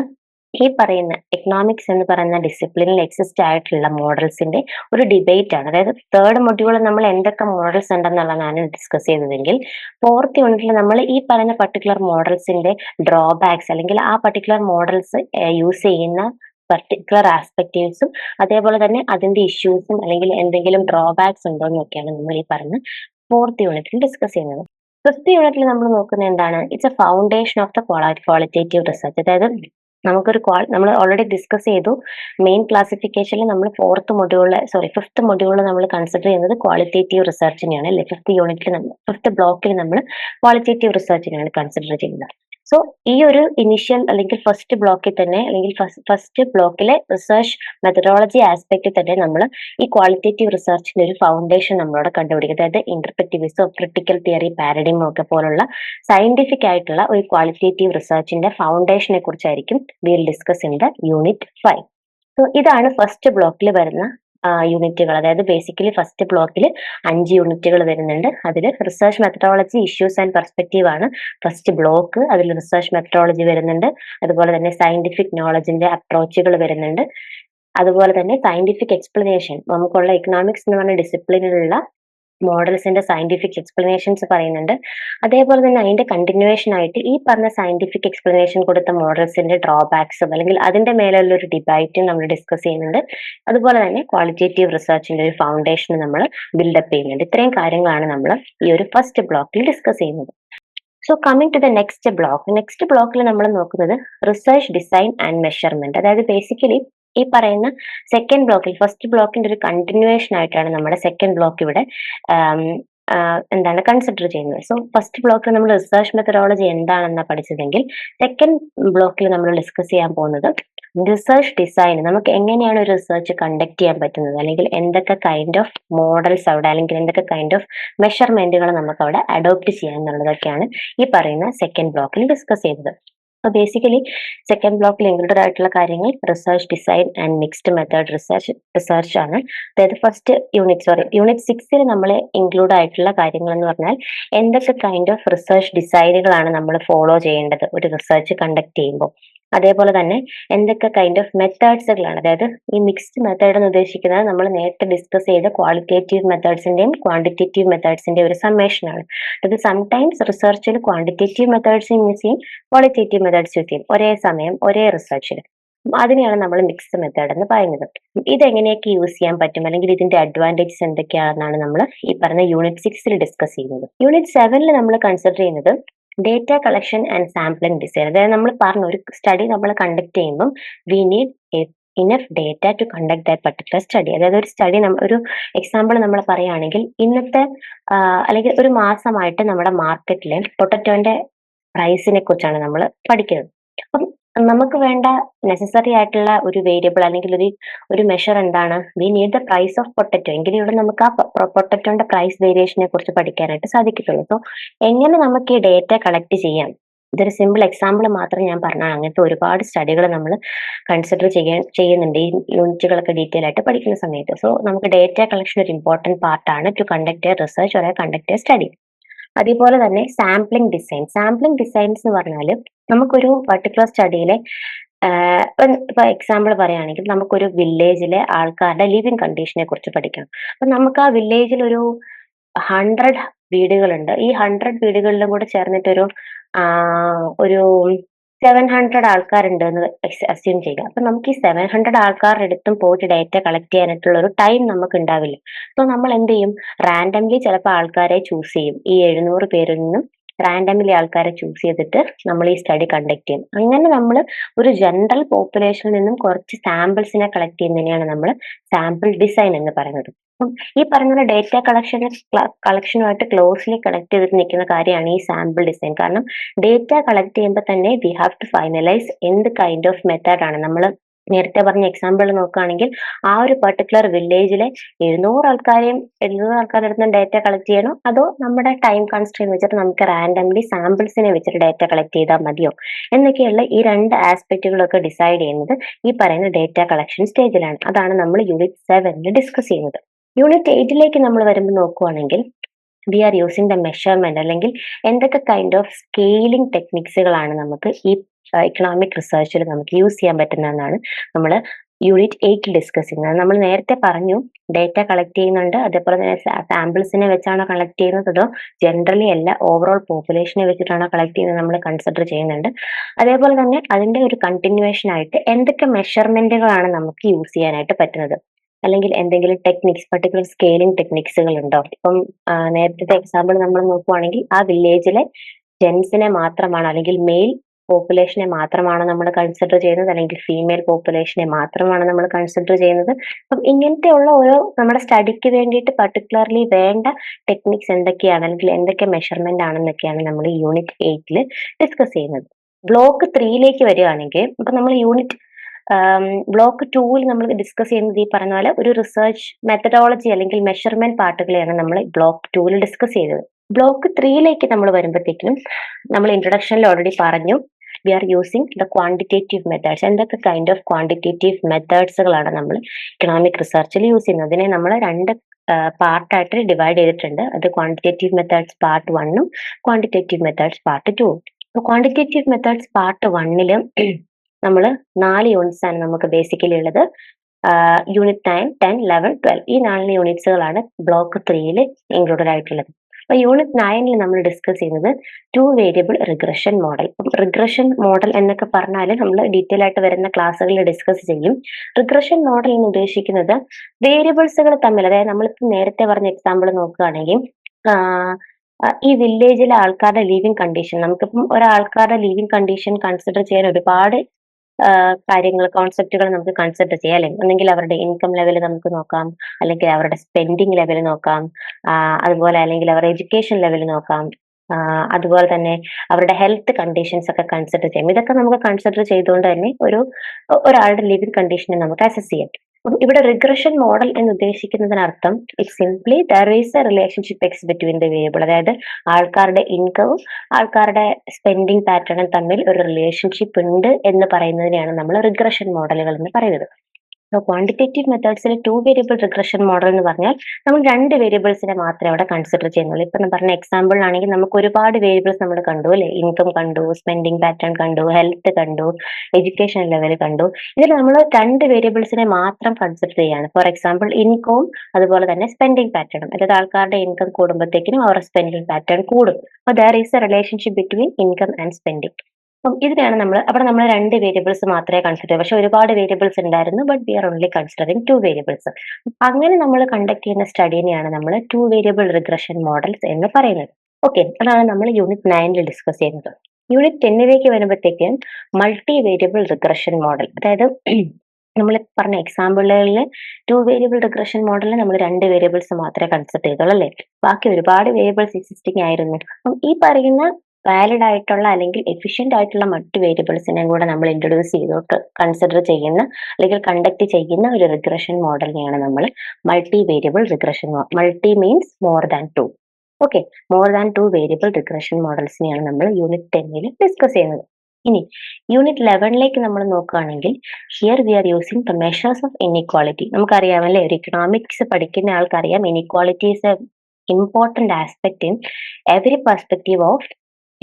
ഈ പറയുന്ന എക്കണോമിക്സ് എന്ന് പറയുന്ന ഡിസിപ്ലിനിൽ എക്സിസ്റ്റ് ആയിട്ടുള്ള മോഡൽസിന്റെ ഒരു ഡിബേറ്റ് ആണ്. അതായത് തേർഡ് മൊഡ്യൂളിൽ നമ്മൾ എന്തൊക്കെ മോഡൽസ് ഉണ്ടെന്നുള്ളതാണ് ഡിസ്കസ് ചെയ്തതെങ്കിൽ ഫോർത്ത് യൂണിറ്റിൽ നമ്മൾ ഈ പറയുന്ന പർട്ടിക്കുലർ മോഡൽസിന്റെ ഡ്രോബാക്സ് അല്ലെങ്കിൽ ആ പർട്ടിക്കുലർ മോഡൽസ് യൂസ് ചെയ്യുന്ന പർട്ടിക്കുലർ ആസ്പെക്റ്റീവ്സും അതേപോലെ തന്നെ അതിന്റെ ഇഷ്യൂസും അല്ലെങ്കിൽ എന്തെങ്കിലും ഡ്രോബാക്സ് ഉണ്ടോ എന്നൊക്കെയാണ് നമ്മൾ ഈ പറഞ്ഞ ഫോർത്ത് യൂണിറ്റിൽ ഡിസ്കസ് ചെയ്യുന്നത്. ഫിഫ്ത് യൂണിറ്റിൽ നമ്മൾ നോക്കുന്നത് എന്താണ്? It's a foundation of the qualitative research അതായത് നമുക്കൊരു ക്വാൾ നമ്മൾ ഓൾറെഡി ഡിസ്കസ് ചെയ്തു. മെയിൻ ക്ലാസിഫിക്കേഷനിൽ നമ്മൾ ഫോർത്ത് മൊഡ്യൂളിൽ സോറി ഫിഫ്ത്ത് മൊഡ്യൂളിൽ നമ്മൾ കൺസിഡർ ചെയ്യുന്നത് ക്വാളിറ്റേറ്റീവ് റിസർച്ചിനെയാണ് അല്ലെ? ഫിഫ്ത്ത് യൂണിറ്റിൽ നമ്മൾ ഫിഫ്ത്ത് ബ്ലോക്കിൽ നമ്മൾ ക്വാളിറ്റേറ്റീവ് റിസർച്ചിനെയാണ് കൺസിഡർ ചെയ്യുന്നത്. സോ ഈ ഒരു ഇനിഷ്യൽ അല്ലെങ്കിൽ ഫസ്റ്റ് ബ്ലോക്കിൽ തന്നെ അല്ലെങ്കിൽ ഫസ്റ്റ് ബ്ലോക്കിലെ റിസർച്ച് മെത്തഡോളജി ആസ്പെക്റ്റിൽ തന്നെ നമ്മൾ ഈ ക്വാളിറ്റേറ്റീവ് റിസർച്ചിന്റെ ഒരു ഫൗണ്ടേഷൻ നമ്മളോട് കണ്ടുപിടിക്കും. അതായത് ഇന്റർപ്രറ്റിവിസോ ക്രിട്ടിക്കൽ തിയറി പാരഡിമോ ഒക്കെ പോലുള്ള സയന്റിഫിക് ആയിട്ടുള്ള ഒരു ക്വാളിറ്റേറ്റീവ് റിസർച്ചിന്റെ ഫൗണ്ടേഷനെ കുറിച്ചായിരിക്കും will discuss in the unit five so ഇതാണ് ഫസ്റ്റ് ബ്ലോക്കിൽ വരുന്ന യൂണിറ്റുകൾ അതായത് ബേസിക്കലി ഫസ്റ്റ് ബ്ലോക്കിൽ അഞ്ച് യൂണിറ്റുകൾ വരുന്നുണ്ട്. അതിൽ research methodology issues and perspective ആണ് ഫസ്റ്റ് ബ്ലോക്ക് അതിൽ റിസർച്ച് മെത്തഡോളജി വരുന്നുണ്ട്. അതുപോലെ തന്നെ സയന്റിഫിക് നോളജിന്റെ അപ്രോച്ചുകൾ വരുന്നുണ്ട്. അതുപോലെ തന്നെ സയന്റിഫിക് എക്സ്പ്ലനേഷൻ നമുക്കുള്ള എക്കണോമിക്സ് എന്ന് പറഞ്ഞ ഡിസിപ്ലിനിലുള്ള മോഡൽസിന്റെ സയന്റിഫിക് എക്സ്പ്ലനേഷൻസ് പറയുന്നുണ്ട്. അതേപോലെ തന്നെ അതിന്റെ കണ്ടിന്യൂവേഷൻ ആയിട്ട് ഈ പറഞ്ഞ സയന്റിഫിക് എക്സ്പ്ലനേഷൻ കൊടുത്ത മോഡൽസിന്റെ ഡ്രോബാക്സും അല്ലെങ്കിൽ അതിന്റെ മേലുള്ള ഒരു ഡിബൈറ്റും നമ്മൾ ഡിസ്കസ് ചെയ്യുന്നുണ്ട്. അതുപോലെ തന്നെ ക്വാളിറ്റേറ്റീവ് റിസർച്ചിന്റെ ഒരു ഫൗണ്ടേഷൻ നമ്മൾ ബിൽഡപ്പ് ചെയ്യുന്നുണ്ട്. ഇത്രയും കാര്യങ്ങളാണ് നമ്മൾ ഈ ഒരു ഫസ്റ്റ് ബ്ലോക്കിൽ ഡിസ്കസ് ചെയ്യുന്നത്. So coming to the next block next ബ്ലോക്കിൽ നമ്മൾ നോക്കുന്നത് റിസർച്ച് ഡിസൈൻ ആൻഡ് മെഷർമെന്റ് അതായത് ബേസിക്കലി ഈ പറയുന്ന സെക്കൻഡ് ബ്ലോക്കിൽ ഫസ്റ്റ് ബ്ലോക്കിന്റെ ഒരു കണ്ടിന്യൂവേഷൻ ആയിട്ടാണ് നമ്മുടെ സെക്കൻഡ് ബ്ലോക്ക് ഇവിടെ എന്താണ് കൺസിഡർ ചെയ്യുന്നത്. സോ ഫസ്റ്റ് ബ്ലോക്കിൽ നമ്മൾ റിസർച്ച് മെത്തഡോളജി എന്താണെന്ന് പഠിച്ചതെങ്കിൽ സെക്കൻഡ് ബ്ലോക്കിൽ നമ്മൾ ഡിസ്കസ് ചെയ്യാൻ പോകുന്നത് റിസർച്ച് ഡിസൈൻ നമുക്ക് എങ്ങനെയാണ് ഒരു റിസർച്ച് കണ്ടക്ട് ചെയ്യാൻ പറ്റുന്നത്? അല്ലെങ്കിൽ എന്തൊക്കെ കൈൻഡ് ഓഫ് മോഡൽസ് അവിടെ അല്ലെങ്കിൽ എന്തൊക്കെ കൈൻഡ് ഓഫ് മെഷർമെന്റുകൾ നമുക്ക് അവിടെ അഡോപ്റ്റ് ചെയ്യാൻ എന്നുള്ളതൊക്കെയാണ് ഈ പറയുന്ന സെക്കൻഡ് ബ്ലോക്കിൽ ഡിസ്കസ് ചെയ്തത്. അപ്പൊ ബേസിക്കലി സെക്കൻഡ് ബ്ലോക്കിൽ ഇൻക്ലൂഡഡ് ആയിട്ടുള്ള കാര്യങ്ങൾ research design and mixed method research research ആണ്. അതായത് ഫസ്റ്റ് യൂണിറ്റ് സോറി യൂണിറ്റ് സിക്സിൽ നമ്മൾ ഇൻക്ലൂഡ് ആയിട്ടുള്ള കാര്യങ്ങൾ എന്ന് പറഞ്ഞാൽ എന്തൊക്കെ കൈൻഡ് ഓഫ് റിസർച്ച് ഡിസൈനുകളാണ് നമ്മൾ ഫോളോ ചെയ്യേണ്ടത് ഒരു റിസർച്ച് കണ്ടക്ട് ചെയ്യുമ്പോൾ. അതേപോലെ തന്നെ എന്തൊക്കെ കൈൻഡ് ഓഫ് മെത്തേഡ്സുകളാണ് അതായത് ഈ മിക്സ്ഡ് മെത്തേഡ് എന്ന് ഉദ്ദേശിക്കുന്നത് നമ്മൾ നേരത്തെ ഡിസ്കസ് ചെയ്ത ക്വാളിറ്റേറ്റീവ് മെത്തേഡ്സിന്റെയും ക്വാണ്ടിറ്റേറ്റീവ് മെത്തേഡ്സിന്റെയും ഒരു സമ്മേഷൻ ആണ്. അത് സംടൈംസ് റിസർച്ചിൽ ക്വാണ്ടിറ്റേറ്റീവ് മെത്തേഡ്സ് യൂസ് ചെയ്യും ക്വാളിറ്റേറ്റീവ് മെത്തേഡ്സ് യൂസ് ചെയ്യും. ഒരേ സമയം ഒരേ റിസർച്ചിൽ അതിനെയാണ് നമ്മൾ മിക്സ്ഡ് മെത്തേഡ് എന്ന് പറയുന്നത്. ഇതെങ്ങനെയൊക്കെ യൂസ് ചെയ്യാൻ പറ്റും? അല്ലെങ്കിൽ ഇതിന്റെ അഡ്വാന്റേജസ് എന്തൊക്കെയാണെന്നാണ് നമ്മൾ ഈ പറഞ്ഞ യൂണിറ്റ് സിക്സിൽ ഡിസ്കസ് ചെയ്യുന്നത്. യൂണിറ്റ് സെവനിൽ നമ്മൾ കൺസിഡർ ചെയ്യുന്നത് data collection and sampling design അതായത് നമ്മൾ പറഞ്ഞു ഒരു സ്റ്റഡി നമ്മൾ കണ്ടക്ട് ചെയ്യുമ്പം we need enough data to conduct that particular study അതായത് ഒരു സ്റ്റഡി ഒരു എക്സാമ്പിൾ നമ്മൾ പറയുകയാണെങ്കിൽ ഇന്നത്തെ അല്ലെങ്കിൽ ഒരു മാസമായിട്ട് നമ്മുടെ മാർക്കറ്റിലെ പൊട്ടറ്റോന്റെ പ്രൈസിനെ കുറിച്ചാണ് നമ്മൾ പഠിക്കുന്നത്. അപ്പം നമുക്ക് വേണ്ട നെസസറി ആയിട്ടുള്ള ഒരു വേരിയബിൾ അല്ലെങ്കിൽ ഒരു ഒരു മെഷർ എന്താണ്? We need the price of potato എങ്കിലും ഇവിടെ നമുക്ക് ആ പൊട്ടറ്റോന്റെ പ്രൈസ് വേരിയേഷനെ കുറിച്ച് പഠിക്കാനായിട്ട് സാധിക്കത്തുള്ളൂ. സോ എങ്ങനെ നമുക്ക് ഈ ഡേറ്റ കളക്ട് ചെയ്യാം? ഇതൊരു സിമ്പിൾ എക്സാമ്പിൾ മാത്രം ഞാൻ പറഞ്ഞാൽ അങ്ങനത്തെ ഒരുപാട് സ്റ്റഡികൾ നമ്മൾ കൺസിഡർ ചെയ്യാൻ ചെയ്യുന്നുണ്ട്. ഈ യൂണിറ്റുകളൊക്കെ ഡീറ്റെയിൽ ആയിട്ട് പഠിക്കുന്ന സമയത്ത്. സോ നമുക്ക് ഡേറ്റ കളക്ഷൻ ഒരു ഇമ്പോർട്ടന്റ് പാർട്ടാണ് to conduct a research or conduct a study അതേപോലെ തന്നെ സാമ്പിളിംഗ് ഡിസൈൻ സാമ്പിളിംഗ് ഡിസൈൻസ് എന്ന് പറഞ്ഞാൽ നമുക്കൊരു പർട്ടിക്കുലർ സ്റ്റഡിയിലെ ഇപ്പൊ എക്സാമ്പിൾ പറയുകയാണെങ്കിൽ നമുക്കൊരു വില്ലേജിലെ ആൾക്കാരുടെ ലിവിങ് കണ്ടീഷനെ കുറിച്ച് പഠിക്കണം അപ്പൊ നമുക്ക് ആ വില്ലേജിൽ ഒരു ഹൺഡ്രഡ് വീടുകളുണ്ട്. ഈ ഹൺഡ്രഡ് വീടുകളിലും കൂടെ ചേർന്നിട്ടൊരു ഒരു സെവൻ ഹൺഡ്രഡ് ആൾക്കാരുണ്ട് എന്ന് അസ്യൂം ചെയ്യുക. അപ്പൊ നമുക്ക് ഈ സെവൻ ഹൺഡ്രഡ് ആൾക്കാരുടെ അടുത്തും പോയിട്ട് ഡേറ്റ കളക്ട് ചെയ്യാനായിട്ടുള്ള ഒരു ടൈം നമുക്ക് ഉണ്ടാവില്ല. അപ്പൊ നമ്മൾ എന്ത് ചെയ്യും? റാൻഡംലി ചിലപ്പോൾ ആൾക്കാരെ ചൂസ് ചെയ്യും. ഈ എഴുന്നൂറ് പേരിൽ നിന്നും റാൻഡംലി ആൾക്കാരെ ചൂസ് ചെയ്തിട്ട് നമ്മൾ ഈ സ്റ്റഡി കണ്ടക്ട് ചെയ്യും. അങ്ങനെ നമ്മൾ ഒരു ജനറൽ പോപ്പുലേഷനിൽ നിന്നും കുറച്ച് സാമ്പിൾസിനെ കളക്ട് ചെയ്യുന്നതിനെയാണ് നമ്മൾ സാമ്പിൾ ഡിസൈൻ എന്ന് പറയുന്നത്. ഈ പറഞ്ഞ ഡേറ്റ കളക്ഷൻ കളക്ഷനുമായിട്ട് ക്ലോസ്ലി കണക്ട് ചെയ്തിട്ട് നിൽക്കുന്ന കാര്യമാണ് ഈ സാമ്പിൾ ഡിസൈൻ കാരണം ഡേറ്റ കളക്ട് ചെയ്യുമ്പോൾ തന്നെ വി ഹാവ് ടു ഫൈനലൈസ് എന്ത് കൈൻഡ് ഓഫ് മെത്തേഡ് ആണ്. നമ്മൾ നേരത്തെ പറഞ്ഞ എക്സാമ്പിൾ നോക്കുകയാണെങ്കിൽ ആ ഒരു പെർട്ടിക്കുലർ വില്ലേജിലെ എഴുന്നൂറ് ആൾക്കാരെയും എഴുന്നൂറ് ആൾക്കാരുടെ അടുത്ത് ഡേറ്റ കളക്ട് ചെയ്യണോ? അതോ നമ്മുടെ ടൈം കൺസ്ട്രെയിൻ വെച്ചിട്ട് നമുക്ക് റാൻഡംലി സാമ്പിൾസിനെ വെച്ചിട്ട് ഡേറ്റ കളക്ട് ചെയ്താൽ മതിയോ? എന്നൊക്കെയുള്ള ഈ രണ്ട് ആസ്പെക്റ്റുകളൊക്കെ ഡിസൈഡ് ചെയ്യുന്നത് ഈ പറയുന്ന ഡേറ്റ കളക്ഷൻ സ്റ്റേജിലാണ് അതാണ് നമ്മൾ യൂണിറ്റ് സെവനിൽ ഡിസ്കസ് ചെയ്യുന്നത്. യൂണിറ്റ് എയ്റ്റിലേക്ക് നമ്മൾ വരുമ്പോൾ നോക്കുവാണെങ്കിൽ we are using the measurement അല്ലെങ്കിൽ എന്തൊക്കെ കൈൻഡ് ഓഫ് സ്കെയിലിംഗ് ടെക്നിക്സുകളാണ് നമുക്ക് ഈ ഇക്കണോമിക് റിസർച്ചിൽ നമുക്ക് യൂസ് ചെയ്യാൻ പറ്റുന്നതെന്നാണ് നമ്മൾ യൂണിറ്റ് എയ്റ്റിൽ ഡിസ്കസ് ചെയ്യുന്നത് നമ്മൾ നേരത്തെ പറഞ്ഞു ഡേറ്റ കളക്ട് ചെയ്യുന്നുണ്ട് അതേപോലെ തന്നെ സാമ്പിൾസിനെ വെച്ചാണോ കളക്ട് ചെയ്യുന്നത് അതോ ജനറലി അല്ല ഓവറോൾ പോപ്പുലേഷനെ വെച്ചിട്ടാണോ കളക്ട് ചെയ്യുന്നത് നമ്മൾ കൺസിഡർ ചെയ്യുന്നുണ്ട്. അതേപോലെ തന്നെ അതിന്റെ ഒരു കണ്ടിന്യൂവേഷൻ ആയിട്ട് എന്തൊക്കെ മെഷർമെന്റുകളാണ് നമുക്ക് യൂസ് ചെയ്യാനായിട്ട് പറ്റുന്നത്. അല്ലെങ്കിൽ എന്തെങ്കിലും ടെക്നിക്സ് പർട്ടിക്കുലർ സ്കെയിലിംഗ് ടെക്നിക്സുകൾ ഉണ്ടോ ഇപ്പം നേരത്തെ എക്സാമ്പിൾ നമ്മൾ നോക്കുവാണെങ്കിൽ ആ വില്ലേജിലെ ജെൻസിനെ മാത്രമാണ് അല്ലെങ്കിൽ മെയിൽ പോപ്പുലേഷനെ മാത്രമാണ് നമ്മൾ കൺസിഡർ ചെയ്യുന്നത് അല്ലെങ്കിൽ ഫീമെയിൽ പോപ്പുലേഷനെ മാത്രമാണ് നമ്മൾ കൺസിഡർ ചെയ്യുന്നത്. അപ്പം ഇങ്ങനത്തെയുള്ള ഓരോ നമ്മുടെ സ്റ്റഡിക്ക് വേണ്ടിയിട്ട് പർട്ടിക്കുലർലി വേണ്ട ടെക്നിക്സ് എന്തൊക്കെയാണ് അല്ലെങ്കിൽ എന്തൊക്കെ മെഷർമെന്റ് ആണെന്നൊക്കെയാണ് നമ്മൾ യൂണിറ്റ് എയ്റ്റിൽ ഡിസ്കസ് ചെയ്യുന്നത്. ബ്ലോക്ക് ത്രീയിലേക്ക് വരികയാണെങ്കിൽ ഇപ്പൊ നമ്മൾ യൂണിറ്റ് ബ്ലോക്ക് ടൂവിൽ നമ്മൾ ഡിസ്കസ് ചെയ്യുന്നത് ഈ പറഞ്ഞ പോലെ ഒരു റിസർച്ച് മെത്തഡോളജി അല്ലെങ്കിൽ മെഷർമെന്റ് പാർട്ടുകളെയാണ് നമ്മൾ ബ്ലോക്ക് ടൂവിൽ ഡിസ്കസ് ചെയ്തത്. ബ്ലോക്ക് ത്രീയിലേക്ക് നമ്മൾ വരുമ്പോഴത്തേക്കും നമ്മൾ ഇൻട്രൊഡക്ഷനിൽ ഓൾറെഡി പറഞ്ഞു we are using the quantitative methods എന്തൊക്കെ കൈൻഡ് ഓഫ് ക്വാണ്ടിറ്റേറ്റീവ് മെത്തേഡ്സുകളാണ് നമ്മൾ ഇക്കണോമിക് റിസർച്ചിൽ യൂസ് ചെയ്യുന്നത്? അതിനെ നമ്മൾ രണ്ട് പാർട്ടായിട്ട് ഡിവൈഡ് ചെയ്തിട്ടുണ്ട്. അത് ക്വാണ്ടിറ്റേറ്റീവ് മെത്തേഡ്സ് പാർട്ട് വണ്ണും quantitative methods part two quantitative methods part വണ്ണിൽ നമ്മൾ നാല് യൂണിറ്റ്സ് ആണ് നമുക്ക് ബേസിക്കലി ഉള്ളത്. Unit nine ten eleven twelve ഈ നാല് യൂണിറ്റ്സുകളാണ് ബ്ലോക്ക് ത്രീയിൽ ഇൻക്ലൂഡഡ് ആയിട്ടുള്ളത്. അപ്പൊ യൂണിറ്റ് നയനിൽ നമ്മൾ ഡിസ്കസ് ചെയ്യുന്നത് two variable regression model regression model എന്നൊക്കെ പറഞ്ഞാൽ നമ്മൾ ഡീറ്റെയിൽ ആയിട്ട് വരുന്ന ക്ലാസ്സുകളിൽ ഡിസ്കസ് ചെയ്യും. റിഗ്രഷൻ മോഡൽ എന്ന് ഉദ്ദേശിക്കുന്നത് വേരിയബിൾസുകൾ തമ്മിൽ അതായത് നമ്മൾ നേരത്തെ പറഞ്ഞ എക്സാമ്പിൾ നോക്കുകയാണെങ്കിൽ ഈ വില്ലേജിലെ ആൾക്കാരുടെ ലിവിങ് കണ്ടീഷൻ നമുക്കിപ്പം ഒരാൾക്കാരുടെ ലിവിങ് കണ്ടീഷൻ കൺസിഡർ ചെയ്യാൻ ഒരുപാട് കാര്യങ്ങൾ കോൺസെപ്റ്റുകൾ നമുക്ക് കൺസിഡർ ചെയ്യാം അല്ലെ? ഒന്നെങ്കിൽ അവരുടെ ഇൻകം ലെവൽ നമുക്ക് നോക്കാം അല്ലെങ്കിൽ അവരുടെ സ്പെൻഡിങ് ലെവൽ നോക്കാം അതുപോലെ അല്ലെങ്കിൽ അവരുടെ എഡ്യൂക്കേഷൻ ലെവൽ നോക്കാം അതുപോലെ തന്നെ അവരുടെ ഹെൽത്ത് കണ്ടീഷൻസ് ഒക്കെ കൺസിഡർ ചെയ്യാം. ഇതൊക്കെ നമുക്ക് കൺസിഡർ ചെയ്തുകൊണ്ട് തന്നെ ഒരു ഒരാളുടെ ലിവിങ് കണ്ടീഷനെ നമുക്ക് അസസ് ചെയ്യാം. ഇവിടെ റിഗ്രഷൻ മോഡൽ എന്ന് ഉദ്ദേശിക്കുന്നതിനർത്ഥം it simply there is a relationship X between the variable അതായത് ആൾക്കാരുടെ ഇൻകവും ആൾക്കാരുടെ സ്പെൻഡിങ് പാറ്റേണും തമ്മിൽ ഒരു റിലേഷൻഷിപ്പ് ഉണ്ട് എന്ന് പറയുന്നതിനെയാണ് നമ്മൾ റിഗ്രഷൻ മോഡലുകൾ എന്ന് പറയുന്നത്. ക്വാണ്ടിറ്റേറ്റീവ് മെത്തേഡ്സിൽ ടു വേരിയബിൾ റിഗ്രഷൻ മോഡൽ എന്ന് പറഞ്ഞാൽ നമ്മൾ രണ്ട് വേരിയബിൾസിനെ മാത്രമേ അവിടെ കൺസിഡർ ചെയ്യുന്നുള്ളൂ. ഇപ്പൊ പറഞ്ഞ എക്സാമ്പിൾ ആണെങ്കിൽ നമുക്ക് ഒരുപാട് വേരിയബിൾസ് നമ്മൾ കണ്ടു അല്ലെ? ഇൻകം കണ്ടു സ്പെൻഡിങ് പാറ്റേൺ കണ്ടു ഹെൽത്ത് കണ്ടു എഡ്യൂക്കേഷൻ ലെവൽ കണ്ടു. ഇതിൽ നമ്മൾ രണ്ട് വേരിയബിൾസിനെ മാത്രം കൺസിഡർ ചെയ്യാണ് ഫോർ എക്സാമ്പിൾ ഇൻകവും അതുപോലെ തന്നെ സ്പെൻഡിങ് പാറ്റേണും അതായത് ആൾക്കാരുടെ ഇൻകം കൂടുമ്പോഴത്തേക്കിനും അവരുടെ സ്പെൻഡിങ് പാറ്റേൺ കൂടും. അപ്പോൾ there is a relationship between income and spending അപ്പം ഇതിനെയാണ് നമ്മൾ അവിടെ നമ്മൾ രണ്ട് വേരിയബിൾസ് മാത്രമേ കൺസിഡർ പക്ഷെ ഒരുപാട് വേരിയബിൾസ് ഉണ്ടായിരുന്നു but we are only considering two variables അങ്ങനെ നമ്മൾ കണ്ടക്ട് ചെയ്യുന്ന സ്റ്റഡിനെയാണ് നമ്മൾ ടു വേരിയബിൾ റിഗ്രഷൻ മോഡൽസ് എന്ന് പറയുന്നത്. ഓക്കെ അതാണ് നമ്മൾ യൂണിറ്റ് നയനിൽ ഡിസ്കസ് ചെയ്യുന്നത്. യൂണിറ്റ് ടെന്നിലേക്ക് വരുമ്പോഴത്തേക്ക് മൾട്ടി വേരിയബിൾ റിഗ്രഷൻ മോഡൽ അതായത് നമ്മൾ പറഞ്ഞ എക്സാമ്പിളുകളിൽ ടു വേരിയബിൾ റിഗ്രഷൻ മോഡലിൽ നമ്മൾ രണ്ട് വേരിയബിൾസ് മാത്രമേ കൺസിഡർ ചെയ്തുള്ളൂ അല്ലേ? ബാക്കി ഒരുപാട് വേരിയബിൾസ് എക്സിസ്റ്റിംഗ് ആയിരുന്നു. അപ്പം ഈ പറയുന്ന വാലിഡ് ആയിട്ടുള്ള അല്ലെങ്കിൽ എഫിഷ്യന്റ് ആയിട്ടുള്ള മറ്റ് വേരിയബിൾസിനെയും കൂടെ നമ്മൾ ഇൻട്രൊഡ്യൂസ് ചെയ്തോട്ട് കൺസിഡർ ചെയ്യുന്ന അല്ലെങ്കിൽ കണ്ടക്ട് ചെയ്യുന്ന ഒരു റിഗ്രഷൻ മോഡലിനെയാണ് നമ്മൾ multi variable regression multi means more than two okay more than two variable regression മോഡൽസിനെയാണ് നമ്മൾ യൂണിറ്റ് ടെന്നിൽ ഡിസ്കസ് ചെയ്യുന്നത്. ഇനി യൂണിറ്റ് ലെവനിലേക്ക് നമ്മൾ നോക്കുകയാണെങ്കിൽ here we are using the measures of inequality നമുക്കറിയാമല്ലേ ഒരു ഇക്കണോമിക്സ് പഠിക്കുന്ന ആൾക്കറിയാം inequality is a important aspect in every perspective of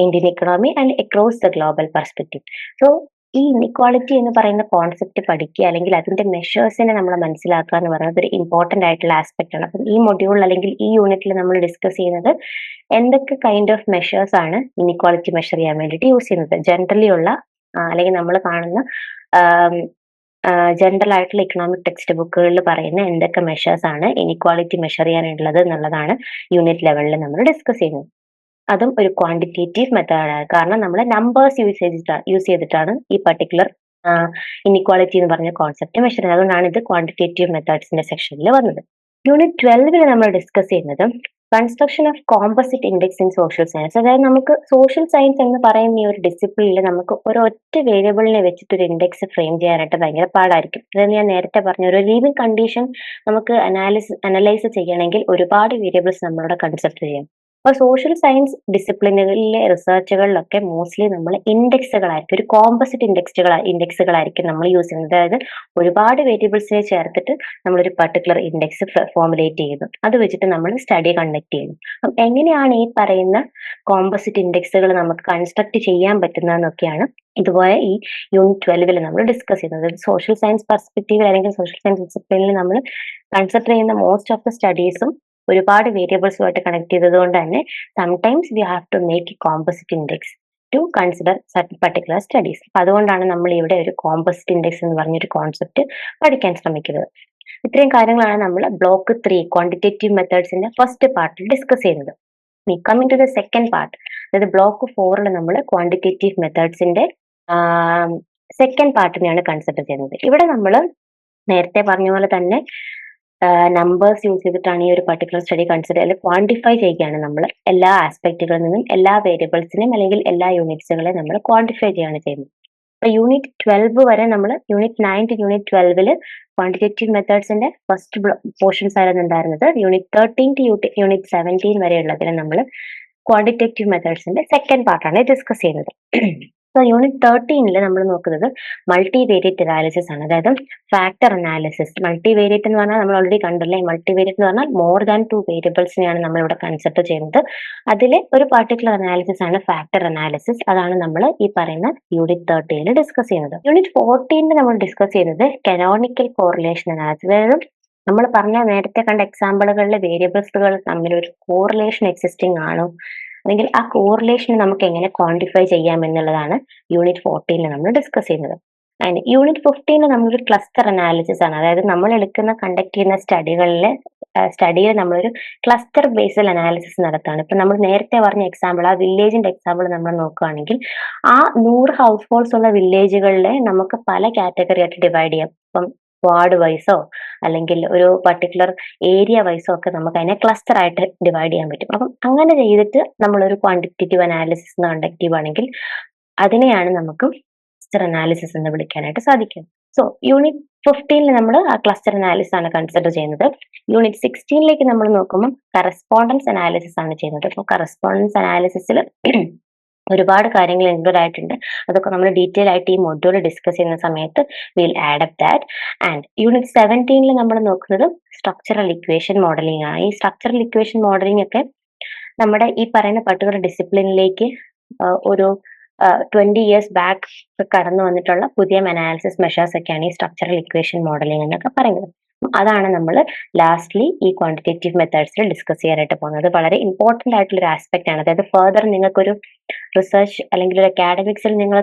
Indian economy and across the global perspective so ഈ ഇൻഇക്വാളിറ്റി എന്ന് പറയുന്ന കോൺസെപ്റ്റ് പഠിക്കുക അല്ലെങ്കിൽ അതിന്റെ മെഷേഴ്സിനെ നമ്മൾ മനസ്സിലാക്കുക എന്ന് പറയുന്നത് ഒരു ഇമ്പോർട്ടന്റ് ആയിട്ടുള്ള ആസ്പെക്ട് ആണ്. അപ്പം ഈ മൊഡ്യൂൾ അല്ലെങ്കിൽ ഈ യൂണിറ്റിൽ നമ്മൾ ഡിസ്കസ് ചെയ്യുന്നത് എന്തൊക്കെ കൈൻഡ് ഓഫ് മെഷേഴ്സ് ആണ് ഇൻഇക്വാളിറ്റി മെഷർ ചെയ്യാൻ വേണ്ടിയിട്ട് യൂസ് ചെയ്യുന്നത്. ജനറലി ഉള്ള അല്ലെങ്കിൽ നമ്മൾ കാണുന്ന ജനറൽ ആയിട്ടുള്ള ഇക്കണോമിക് ടെക്സ്റ്റ് ബുക്കുകളിൽ പറയുന്ന എന്തൊക്കെ മെഷേഴ്സ് ആണ് ഇനിക്വാളിറ്റി മെഷർ ചെയ്യാനുള്ളത് എന്നുള്ളതാണ് യൂണിറ്റ് ലെവലിൽ നമ്മൾ ഡിസ്കസ് ചെയ്യുന്നത്. അതും ഒരു ക്വാണ്ടിറ്റേറ്റീവ് മെത്തേഡാണ് കാരണം നമ്മൾ നമ്പേഴ്സ് യൂസ് ചെയ്തിട്ടാണ് യൂസ് ചെയ്തിട്ടാണ് ഈ പർട്ടിക്കുലർ ഇനിക്വാളിറ്റി എന്ന് പറഞ്ഞ കോൺസെപ്റ്റ് മെഷർ ചെയ്യുന്നത്. അതുകൊണ്ടാണ് ഇത് ക്വാണ്ടിറ്റേറ്റീവ് മെത്തേഡ്സിന്റെ സെക്ഷനിൽ വന്നത്. യൂണിറ്റ് ട്വൽവിൽ നമ്മൾ ഡിസ്കസ് ചെയ്യുന്നത് construction of composite index in social science അതായത് നമുക്ക് സോഷ്യൽ സയൻസ് എന്ന് പറയുന്ന ഈ ഒരു ഡിസിപ്ലിനിൽ നമുക്ക് ഒരു ഒറ്റ വേരിയബിളിനെ വെച്ചിട്ട് ഒരു ഇൻഡെക്സ് ഫ്രെയിം ചെയ്യാനായിട്ട് ഭയങ്കര പാടായിരിക്കും. അതായത് ഞാൻ നേരത്തെ പറഞ്ഞ ഒരു ലീവിംഗ് കണ്ടീഷൻ നമുക്ക് അനാലിസ് അനലൈസ് ചെയ്യണമെങ്കിൽ ഒരുപാട് വേരിയബിൾസ് നമ്മളോട് കൺസിഡർ ചെയ്യാം അപ്പോൾ സോഷ്യൽ സയൻസ് ഡിസിപ്ലിനുകളിലെ റിസർച്ചുകളിലൊക്കെ മോസ്റ്റ്ലി നമ്മൾ ഇൻഡെക്സുകളായിരിക്കും ഒരു കോമ്പസിറ്റ് ഇൻഡെക്സുകൾ ഇൻഡെക്സുകളായിരിക്കും നമ്മൾ യൂസ് ചെയ്യുന്നത്. അതായത് ഒരുപാട് വേരിയബിൾസിനെ ചേർത്തിട്ട് നമ്മൾ ഒരു പർട്ടിക്കുലർ ഇൻഡെക്സ് ഫോർമുലേറ്റ് ചെയ്യുന്നു. അത് വെച്ചിട്ട് നമ്മൾ സ്റ്റഡി കണ്ടക്ട് ചെയ്യുന്നു. അപ്പം എങ്ങനെയാണ് ഈ പറയുന്ന കോമ്പസിറ്റ് ഇൻഡെക്സുകൾ നമുക്ക് കൺസ്ട്രക്ട് ചെയ്യാൻ പറ്റുന്നതെന്നൊക്കെയാണ് ഇതുപോലെ ഈ യൂണിറ്റ് ട്വൽവിൽ നമ്മൾ ഡിസ്കസ് ചെയ്യുന്നത്. സോഷ്യൽ സയൻസ് പെർസ്പെക്റ്റീവിൽ അല്ലെങ്കിൽ സോഷ്യൽ സയൻസ് ഡിസിപ്ലിനിൽ നമ്മൾ കൺസിഡർ ചെയ്യുന്ന മോസ്റ്റ് ഓഫ് ദ സ്റ്റഡീസും ഒരുപാട് വേരിയബിൾസുമായിട്ട് കണക്ട് ചെയ്തത് കൊണ്ട് തന്നെ sometimes we have to make a composite index to consider certain particular studies അപ്പൊ അതുകൊണ്ടാണ് നമ്മൾ ഇവിടെ ഒരു കോമ്പസിറ്റ് ഇൻഡെക്സ് എന്ന് പറഞ്ഞൊരു കോൺസെപ്റ്റ് പഠിക്കാൻ ശ്രമിക്കുന്നത്. ഇത്രയും കാര്യങ്ങളാണ് നമ്മൾ ബ്ലോക്ക് ത്രീ ക്വാണ്ടിറ്റേറ്റീവ് മെത്തേഡ്സിന്റെ ഫസ്റ്റ് പാർട്ടിൽ ഡിസ്കസ് ചെയ്യുന്നത്. Coming to the second part അതായത് ബ്ലോക്ക് ഫോറിൽ നമ്മൾ ക്വാണ്ടിറ്റേറ്റീവ് മെത്തേഡ്സിന്റെ സെക്കൻഡ് പാർട്ടിനെയാണ് കൺസിഡർ ചെയ്യുന്നത്. ഇവിടെ നമ്മൾ നേരത്തെ പറഞ്ഞ പോലെ തന്നെ നമ്പേഴ്സ് യൂസ് ചെയ്തിട്ടാണ് ഈ ഒരു പർട്ടിക്കുലർ സ്റ്റഡി കൺസിഡർ അല്ലെങ്കിൽ ക്വാണ്ടിഫൈ ചെയ്യുകയാണ് നമ്മൾ എല്ലാ ആസ്പെക്റ്റുകളിൽ നിന്നും എല്ലാ വേരിയബിൾസിനെയും അല്ലെങ്കിൽ എല്ലാ യൂണിറ്റ്സുകളെ നമ്മൾ ക്വാണ്ടിഫൈ ചെയ്യുകയാണ് ചെയ്യുന്നത്. അപ്പൊ യൂണിറ്റ് ട്വൽവ് വരെ നമ്മൾ യൂണിറ്റ് നയൻ ടു യൂണിറ്റ് ട്വൽവിൽ ക്വാണ്ടിറ്റേറ്റീവ് മെത്തേഡ്സിന്റെ ഫസ്റ്റ് പോർഷൻസ് ആയിരുന്നു ഉണ്ടായിരുന്നത്. Unit thirteen to unit seventeen വരെ ഉള്ളതിൽ നമ്മൾ ക്വാണ്ടിറ്റേറ്റീവ് മെത്തേഡ്സിന്റെ സെക്കൻഡ് പാർട്ടാണ് ഡിസ്കസ് ചെയ്യുന്നത്. സോ യൂണിറ്റ് തേർട്ടീനിൽ നമ്മൾ നോക്കുന്നത് മൾട്ടി വേരിയറ്റ് അനാലിസിസ് ആണ്. അതായത് ഫാക്ടർ അനാലിസിസ് മൾട്ടി വേരിയറ്റ് എന്ന് പറഞ്ഞാൽ നമ്മൾ ഓൾറെഡി കണ്ടല്ലേ? മൾട്ടി വേരിയറ്റ് എന്ന് പറഞ്ഞാൽ മോർ ദാൻ ടു വേരിയബിൾസിനെയാണ് നമ്മൾ ഇവിടെ കൺസെപ്റ്റ് ചെയ്യുന്നത്. അതിൽ ഒരു പർട്ടിക്കുലർ അനാലിസിസ് ആണ് ഫാക്ടർ അനാലിസിസ് അതാണ് നമ്മൾ ഈ പറയുന്ന യൂണിറ്റ് തേർട്ടീനിൽ ഡിസ്കസ് ചെയ്യുന്നത്. യൂണിറ്റ് ഫോർട്ടീനിൽ നമ്മൾ ഡിസ്കസ് ചെയ്യുന്നത് കനോണിക്കൽ കോറിലേഷൻ അനാലിസിസ് അതായത് നമ്മൾ പറഞ്ഞ നേരത്തെ കണ്ട എക്സാമ്പിളുകളിലെ വേരിയബിൾസുകൾ തമ്മിൽ ഒരു കോറിലേഷൻ എക്സിസ്റ്റിംഗ് ആണോ? അല്ലെങ്കിൽ ആ കോറിലേഷൻ നമുക്ക് എങ്ങനെ ക്വാണ്ടിഫൈ ചെയ്യാം എന്നുള്ളതാണ് യൂണിറ്റ് ഫോർട്ടീനിൽ നമ്മൾ ഡിസ്കസ് ചെയ്യുന്നത്. ആൻഡ് യൂണിറ്റ് ഫിഫ്റ്റീനിൽ നമ്മളൊരു ക്ലസ്റ്റർ അനാലിസിസ് ആണ്. അതായത് നമ്മൾ എടുക്കുന്ന കണ്ടക്ട് ചെയ്യുന്ന സ്റ്റഡികളിലെ സ്റ്റഡിയിൽ നമ്മളൊരു ക്ലസ്റ്റർ ബേസിൽ അനാലിസിസ് നടത്താണ്. ഇപ്പൊ നമ്മൾ നേരത്തെ പറഞ്ഞ എക്സാമ്പിൾ ആ വില്ലേജിന്റെ എക്സാമ്പിൾ നമ്മൾ നോക്കുകയാണെങ്കിൽ ആ നൂറ് ഹൗസ് ഹോൾഡ്സ് ഉള്ള വില്ലേജുകളിലെ നമുക്ക് പല കാറ്റഗറി ആയിട്ട് ഡിവൈഡ് ചെയ്യാം. ഇപ്പം വാർഡ് വൈസോ അല്ലെങ്കിൽ ഒരു പർട്ടിക്കുലർ ഏരിയ വൈസോ ഒക്കെ നമുക്ക് അതിനെ ക്ലസ്റ്റർ ആയിട്ട് ഡിവൈഡ് ചെയ്യാൻ പറ്റും. അപ്പം അങ്ങനെ ചെയ്തിട്ട് നമ്മളൊരു ക്വാണ്ടിറ്റേറ്റീവ് അനാലിസിസ് കണ്ടക്ട് ചെയ്യുവാണെങ്കിൽ അതിനെയാണ് നമുക്ക് ക്ലസ്റ്റർ അനാലിസിസ് എന്ന് വിളിക്കാനായിട്ട് സാധിക്കും സോ യൂണിറ്റ് ഫിഫ്റ്റീനിൽ നമ്മൾ ആ ക്ലസ്റ്റർ അനാലിസിസ് ആണ് കൺസിഡർ ചെയ്യുന്നത്. യൂണിറ്റ് സിക്സ്റ്റീനിലേക്ക് നമ്മൾ നോക്കുമ്പോൾ കറസ്പോണ്ടൻസ് അനാലിസിസ് ആണ് ചെയ്യുന്നത്. അപ്പോൾ കറസ്പോണ്ടൻസ് അനാലിസിസിൽ ഒരുപാട് കാര്യങ്ങൾ ഇൻക്ലൂഡ് ആയിട്ടുണ്ട്. അതൊക്കെ നമ്മൾ ഡീറ്റെയിൽ ആയിട്ട് ഈ മൊഡ്യൂൾ ഡിസ്കസ് ചെയ്യുന്ന സമയത്ത് will add up that and unit സെവന്റീനിൽ നമ്മൾ നോക്കുന്നത് സ്ട്രക്ചറൽ ഇക്വേഷൻ മോഡലിംഗ് ആണ്. ഈ സ്ട്രക്ചറൽ ഇക്വേഷൻ മോഡലിംഗ് ഒക്കെ നമ്മുടെ ഈ പറയുന്ന പർട്ടിക്കുലർ ഡിസിപ്ലിനിലേക്ക് ഒരു ട്വന്റി ഇയേഴ്സ് ബാക്ക് കടന്നു വന്നിട്ടുള്ള പുതിയ അനാലിസിസ് മെഷേഴ്സ് ഒക്കെയാണ് ഈ സ്ട്രക്ചറൽ ഇക്വേഷൻ മോഡലിംഗ് എന്നൊക്കെ പറയുന്നത്. അതാണ് നമ്മൾ ലാസ്റ്റ്ലി ഈ ക്വാണ്ടിറ്റേറ്റീവ് മെത്തേഡ്സിൽ ഡിസ്കസ് ചെയ്യാനായിട്ട് പോകുന്നത്. വളരെ ഇമ്പോർട്ടന്റ് ആയിട്ടുള്ള ഒരു ആസ്പെക്ട് ആണ്. അതായത് ഫർദർ നിങ്ങൾക്കൊരു റിസർച്ച് അല്ലെങ്കിൽ ഒരു അക്കാഡമിക്സിൽ നിങ്ങൾ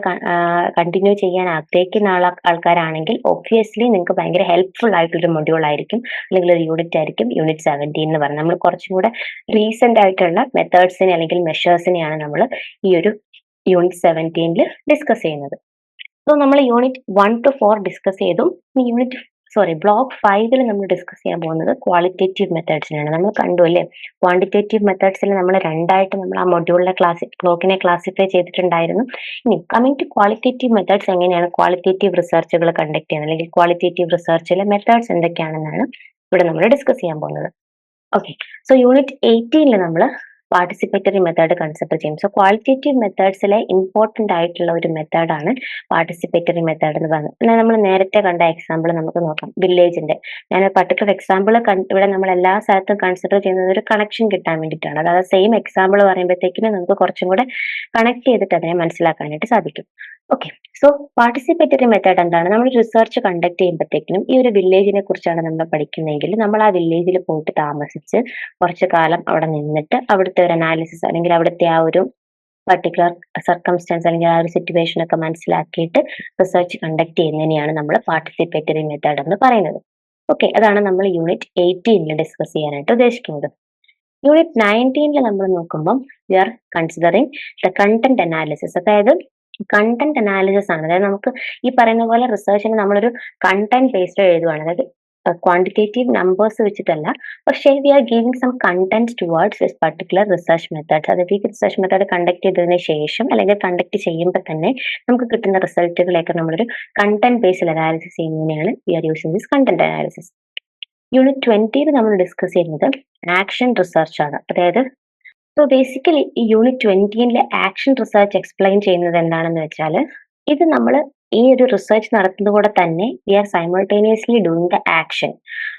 കണ്ടിന്യൂ ചെയ്യാൻ ആഗ്രഹിക്കുന്ന ആൾ ആൾക്കാരാണെങ്കിൽ ഒബ്വിയസ്ലി നിങ്ങൾക്ക് ഭയങ്കര ഹെൽപ്ഫുൾ ആയിട്ടുള്ള ഒരു മൊഡ്യൂൾ ആയിരിക്കും. അല്ലെങ്കിൽ ഒരു യൂണിറ്റ് ആയിരിക്കും യൂണിറ്റ് സെവന്റീൻ എന്ന് പറഞ്ഞാൽ നമ്മൾ കുറച്ചും കൂടെ റീസെന്റ് ആയിട്ടുള്ള മെത്തേഡ്സിനെ അല്ലെങ്കിൽ മെഷേഴ്സിനെയാണ് നമ്മൾ ഈ ഒരു യൂണിറ്റ് സെവന്റീനിൽ ഡിസ്കസ് ചെയ്യുന്നത്. സോ നമ്മൾ unit one two four discuss ചെയ്തും യൂണിറ്റ് സോറി ബ്ലോക്ക് ഫൈവിൽ നമ്മൾ ഡിസ്കസ് ചെയ്യാൻ പോകുന്നത് ക്വാളിറ്റേറ്റീവ് മെത്തേഡ്സിനാണ് നമ്മൾ കണ്ടു അല്ലേ? ക്വാണ്ടിറ്റേറ്റീവ് മെത്തേഡ്സിൽ നമ്മൾ രണ്ടായിട്ട് നമ്മൾ ആ മൊഡ്യൂളിലെ ക്ലാസ് ബ്ലോക്കിനെ ക്ലാസിഫൈ ചെയ്തിട്ടുണ്ടായിരുന്നു. ഇനി കമ്മിങ് ടു ക്വാളിറ്റേറ്റീവ് മെത്തേഡ്സ് എങ്ങനെയാണ് ക്വാളിറ്റേറ്റീവ് റിസർച്ചുകൾ കണ്ടക്ട് ചെയ്യുന്നത്? അല്ലെങ്കിൽ ക്വാളിറ്റേറ്റീവ് റിസർച്ചിലെ മെത്തേഡ്സ് എന്തൊക്കെയാണെന്നാണ് ഇവിടെ നമ്മൾ ഡിസ്കസ് ചെയ്യാൻ പോകുന്നത്. ഓക്കെ സോ യൂണിറ്റ് എയ്റ്റീനിൽ നമ്മൾ പാർട്ടിസിപ്പേറ്ററി മെത്തേഡ് കൺസിഡർ ചെയ്യും. സോ ക്വാളിറ്റേറ്റീവ് മെത്തേഡ്സിലെ ഇമ്പോർട്ടന്റ് ആയിട്ടുള്ള ഒരു മെത്തേഡാണ് പാർട്ടിസിപ്പേറ്ററി മെത്തേഡ് എന്ന് പറയുന്നത്. നമ്മൾ നേരത്തെ കണ്ട എക്സാമ്പിൾ നമുക്ക് നോക്കാം. വില്ലേജിന്റെ ഞാൻ പർട്ടിക്കുലർ എക്സാമ്പിൾ ഇവിടെ നമ്മൾ എല്ലാ സ്ഥലത്തും കൺസിഡർ ചെയ്യുന്നത് ഒരു കണക്ഷൻ കിട്ടാൻ വേണ്ടിയിട്ടാണ്. അതായത് സെയിം എക്സാമ്പിൾ പറയുമ്പോഴത്തേക്കിന് നമുക്ക് കുറച്ചും കൂടെ കണക്ട് ചെയ്തിട്ട് അതിനെ മനസ്സിലാക്കാനായിട്ട് സാധിക്കും. ഓക്കെ സോ പാർട്ടിസിപ്പേറ്ററി മെത്തേഡ് എന്താണ്? നമ്മൾ റിസർച്ച് കണ്ടക്ട് ചെയ്യുമ്പോഴത്തേക്കിനും ഈ ഒരു വില്ലേജിനെ കുറിച്ചാണ് നമ്മൾ പഠിക്കുന്നതെങ്കിൽ നമ്മൾ ആ വില്ലേജിൽ പോയിട്ട് താമസിച്ച് കുറച്ച് കാലം അവിടെ നിന്നിട്ട് അവിടുത്തെ ഒരു അനാലിസിസ് അല്ലെങ്കിൽ അവിടുത്തെ ആ ഒരു പർട്ടിക്കുലർ സർക്കംസ്റ്റൻസ് അല്ലെങ്കിൽ ആ ഒരു സിറ്റുവേഷൻ ഒക്കെ മനസ്സിലാക്കിയിട്ട് റിസർച്ച് കണ്ടക്ട് ചെയ്യുന്നതിനെയാണ് നമ്മൾ പാർട്ടിസിപ്പേറ്ററി മെത്തേഡ് എന്ന് പറയുന്നത്. ഓക്കെ അതാണ് നമ്മൾ യൂണിറ്റ് എയ്റ്റീനിൽ ഡിസ്കസ് ചെയ്യാനായിട്ട് ഉദ്ദേശിക്കുന്നത്. യൂണിറ്റ് നയന്റീനിൽ നമ്മൾ നോക്കുമ്പം we are considering the content analysis അതായത് കണ്ടന്റ് അനാലിസിസ് ആണ്. അതായത് നമുക്ക് ഈ പറയുന്ന പോലെ റിസർച്ചിന് നമ്മളൊരു കണ്ടന്റ് ബേസ്ഡ് എഴുതുവാണ്. അതായത് ക്വാണ്ടിറ്റേറ്റീവ് നമ്പേഴ്സ് വെച്ചിട്ടല്ല. പക്ഷേ we are giving some content towards this particular research methods അതായത് ഈ റിസർച്ച് മെത്തേഡ് കണ്ടക്ട് ചെയ്തതിന് ശേഷം അല്ലെങ്കിൽ കണ്ടക്ട് ചെയ്യുമ്പോൾ തന്നെ നമുക്ക് കിട്ടുന്ന റിസൾട്ടുകളെയൊക്കെ നമ്മളൊരു content based analysis ചെയ്യുന്നതിനെയാണ് we are using this content analysis unit ട്വന്റിയിൽ നമ്മൾ ഡിസ്കസ് ചെയ്യുന്നത് ആക്ഷൻ റിസർച്ച് ആണ്. അതായത് സോ ബേസിക്കലി ഈ യൂണിറ്റ് ട്വന്റീനിലെ ആക്ഷൻ റിസർച്ച് എക്സ്പ്ലെയിൻ ചെയ്യുന്നത് എന്താണെന്ന് വെച്ചാൽ ഇത് നമ്മൾ ഈ ഒരു റിസർച്ച് നടത്തുന്നതോടെ തന്നെ we are simultaneously doing the action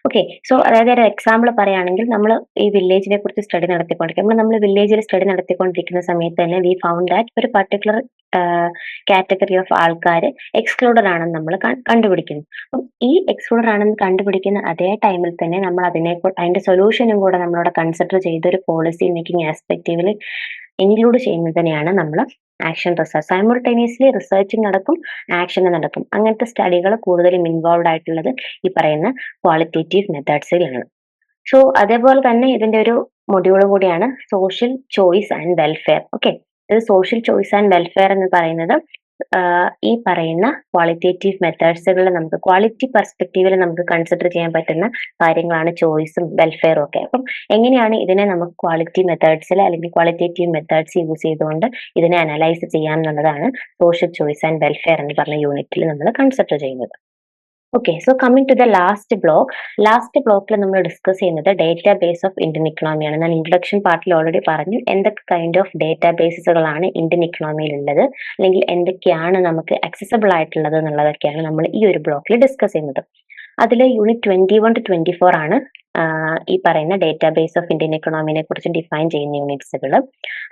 okay so അതായത് ഒരു എക്സാമ്പിൾ പറയുകയാണെങ്കിൽ നമ്മൾ ഈ വില്ലേജിനെ കുറിച്ച് സ്റ്റഡി നടത്തിക്കൊണ്ടിരിക്കുമ്പോൾ നമ്മൾ വില്ലേജിൽ സ്റ്റഡി നടത്തിക്കൊണ്ടിരിക്കുന്ന സമയത്ത് തന്നെ വി ഫൗണ്ട് ദാറ്റ് ഒരു പർട്ടിക്കുലർ കാറ്റഗറി ഓഫ് ആൾക്കാർ എക്സ്ക്ലൂഡഡ് ആണെന്ന് നമ്മൾ കണ്ടുപിടിക്കുന്നു. അപ്പം ഈ എക്സ്ക്ലൂഡഡ് ആണെന്ന് കണ്ടുപിടിക്കുന്ന അതേ ടൈമിൽ തന്നെ നമ്മൾ അതിനെ അതിന്റെ സൊല്യൂഷനും കൂടെ നമ്മളവിടെ കൺസിഡർ ചെയ്ത ഒരു പോളിസി മേക്കിംഗ് ആസ്പെക്റ്റീവിൽ ഇൻക്ലൂഡ് ചെയ്യുന്നതിനെയാണ് നമ്മൾ ആക്ഷൻ റിസർച്ച് സൈമിൾട്ടേനിയസ്ലി റിസർച്ചും നടക്കും ആക്ഷൻ നടക്കും. അങ്ങനത്തെ സ്റ്റഡികൾ കൂടുതലും ഇൻവോൾവ് ആയിട്ടുള്ളത് ഈ പറയുന്ന ക്വാളിറ്റേറ്റീവ് മെത്തേഡ്സിലാണ് സോ അതേപോലെ തന്നെ ഇതിന്റെ ഒരു മൊഡ്യൂൾ കൂടിയാണ് social choice and welfare okay ഇത് സോഷ്യൽ ചോയ്സ് ആൻഡ് വെൽഫെയർ എന്ന് പറയുന്നത് ഈ പറയുന്ന ക്വാളിറ്റേറ്റീവ് മെത്തേഡ്സുകൾ നമുക്ക് ക്വാളിറ്റി പെർസ്പെക്റ്റീവിൽ നമുക്ക് കൺസിഡർ ചെയ്യാൻ പറ്റുന്ന കാര്യങ്ങളാണ് ചോയ്സും വെൽഫെയറും ഒക്കെ. അപ്പം എങ്ങനെയാണ് ഇതിനെ നമുക്ക് ക്വാളിറ്റി മെത്തേഡ്സിൽ അല്ലെങ്കിൽ ക്വാളിറ്റേറ്റീവ് മെത്തേഡ്സ് യൂസ് ചെയ്തുകൊണ്ട് ഇതിനെ അനലൈസ് ചെയ്യാം എന്നുള്ളതാണ് സോഷ്യൽ ചോയ്സ് ആൻഡ് വെൽഫെയർ എന്ന് പറഞ്ഞ യൂണിറ്റിൽ നമ്മൾ കൺസിഡർ ചെയ്യുന്നത്. Okay so coming to the last block last ബ്ലോക്കിൽ നമ്മൾ ഡിസ്കസ് ചെയ്യുന്നത് ഡേറ്റാ ബേസ് ഓഫ് ഇന്ത്യൻ ഇക്കണോമിയാണ് ഞാൻ ഇൻട്രൊഡക്ഷൻ പാർട്ടിൽ ഓൾറെഡി പറഞ്ഞു എന്തൊക്കെ കൈൻഡ് ഓഫ് ഡേറ്റാ ബേസുകളാണ് ഇന്ത്യൻ ഇക്കണോമിയിൽ ഉള്ളത് അല്ലെങ്കിൽ എന്തൊക്കെയാണ് നമുക്ക് അക്സസബിൾ ആയിട്ടുള്ളത് എന്നുള്ളതൊക്കെയാണ് നമ്മൾ ഈ ഒരു ബ്ലോക്കിൽ ഡിസ്കസ് ചെയ്യുന്നത്. അതിൽ unit twenty one to twenty four ആണ് ഈ പറയുന്ന ഡേറ്റാ ബേസ് ഓഫ് ഇന്ത്യൻ ഇക്കണോമിനെ കുറിച്ച് ഡിഫൈൻ ചെയ്യുന്ന യൂണിറ്റ്സുകൾ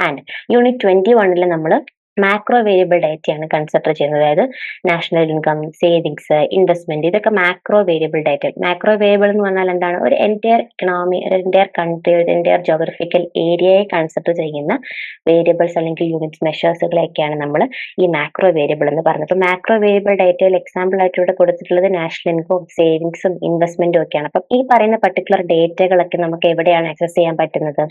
ആൻഡ് യൂണിറ്റ് ട്വന്റി വണ്ണിൽ നമ്മൾ മാക്രോ വേരിയബിൾ ഡേറ്റയാണ് കൺസിഡർ ചെയ്യുന്നത്. അതായത് നാഷണൽ ഇൻകം സേവിങ്സ് ഇൻവെസ്റ്റ്മെന്റ് ഇതൊക്കെ macro variable data macro variable എന്ന് പറഞ്ഞാൽ എന്താണ്? ഒരു എന്റയർ ഇക്കണോമി ഒരു എന്റയർ കൺട്രി ഒരു എന്റയർ ജോഗ്രഫിക്കൽ ഏരിയയെ കൺസിഡർ ചെയ്യുന്ന വേരിയബിൾസ് അല്ലെങ്കിൽ യൂണിറ്റ് മെഷേഴ്സുകളെയൊക്കെയാണ് നമ്മൾ ഈ മാക്രോ വേരിയബിൾ എന്ന് പറയുന്നത് അപ്പോൾ മാക്രോ വേരിയബിൾ ഡേറ്റയിൽ എക്സാമ്പിൾ ആയിട്ട് ഇവിടെ കൊടുത്തിട്ടുള്ളത് നാഷണൽ ഇൻകം സേവിങ്സും ഇൻവെസ്റ്റ്മെന്റും ഒക്കെയാണ്. അപ്പം ഈ പറയുന്ന പർട്ടിക്കുലർ ഡേറ്റകളൊക്കെ നമുക്ക് എവിടെയാണ് ആക്സസ് ചെയ്യാൻ പറ്റുന്നത്?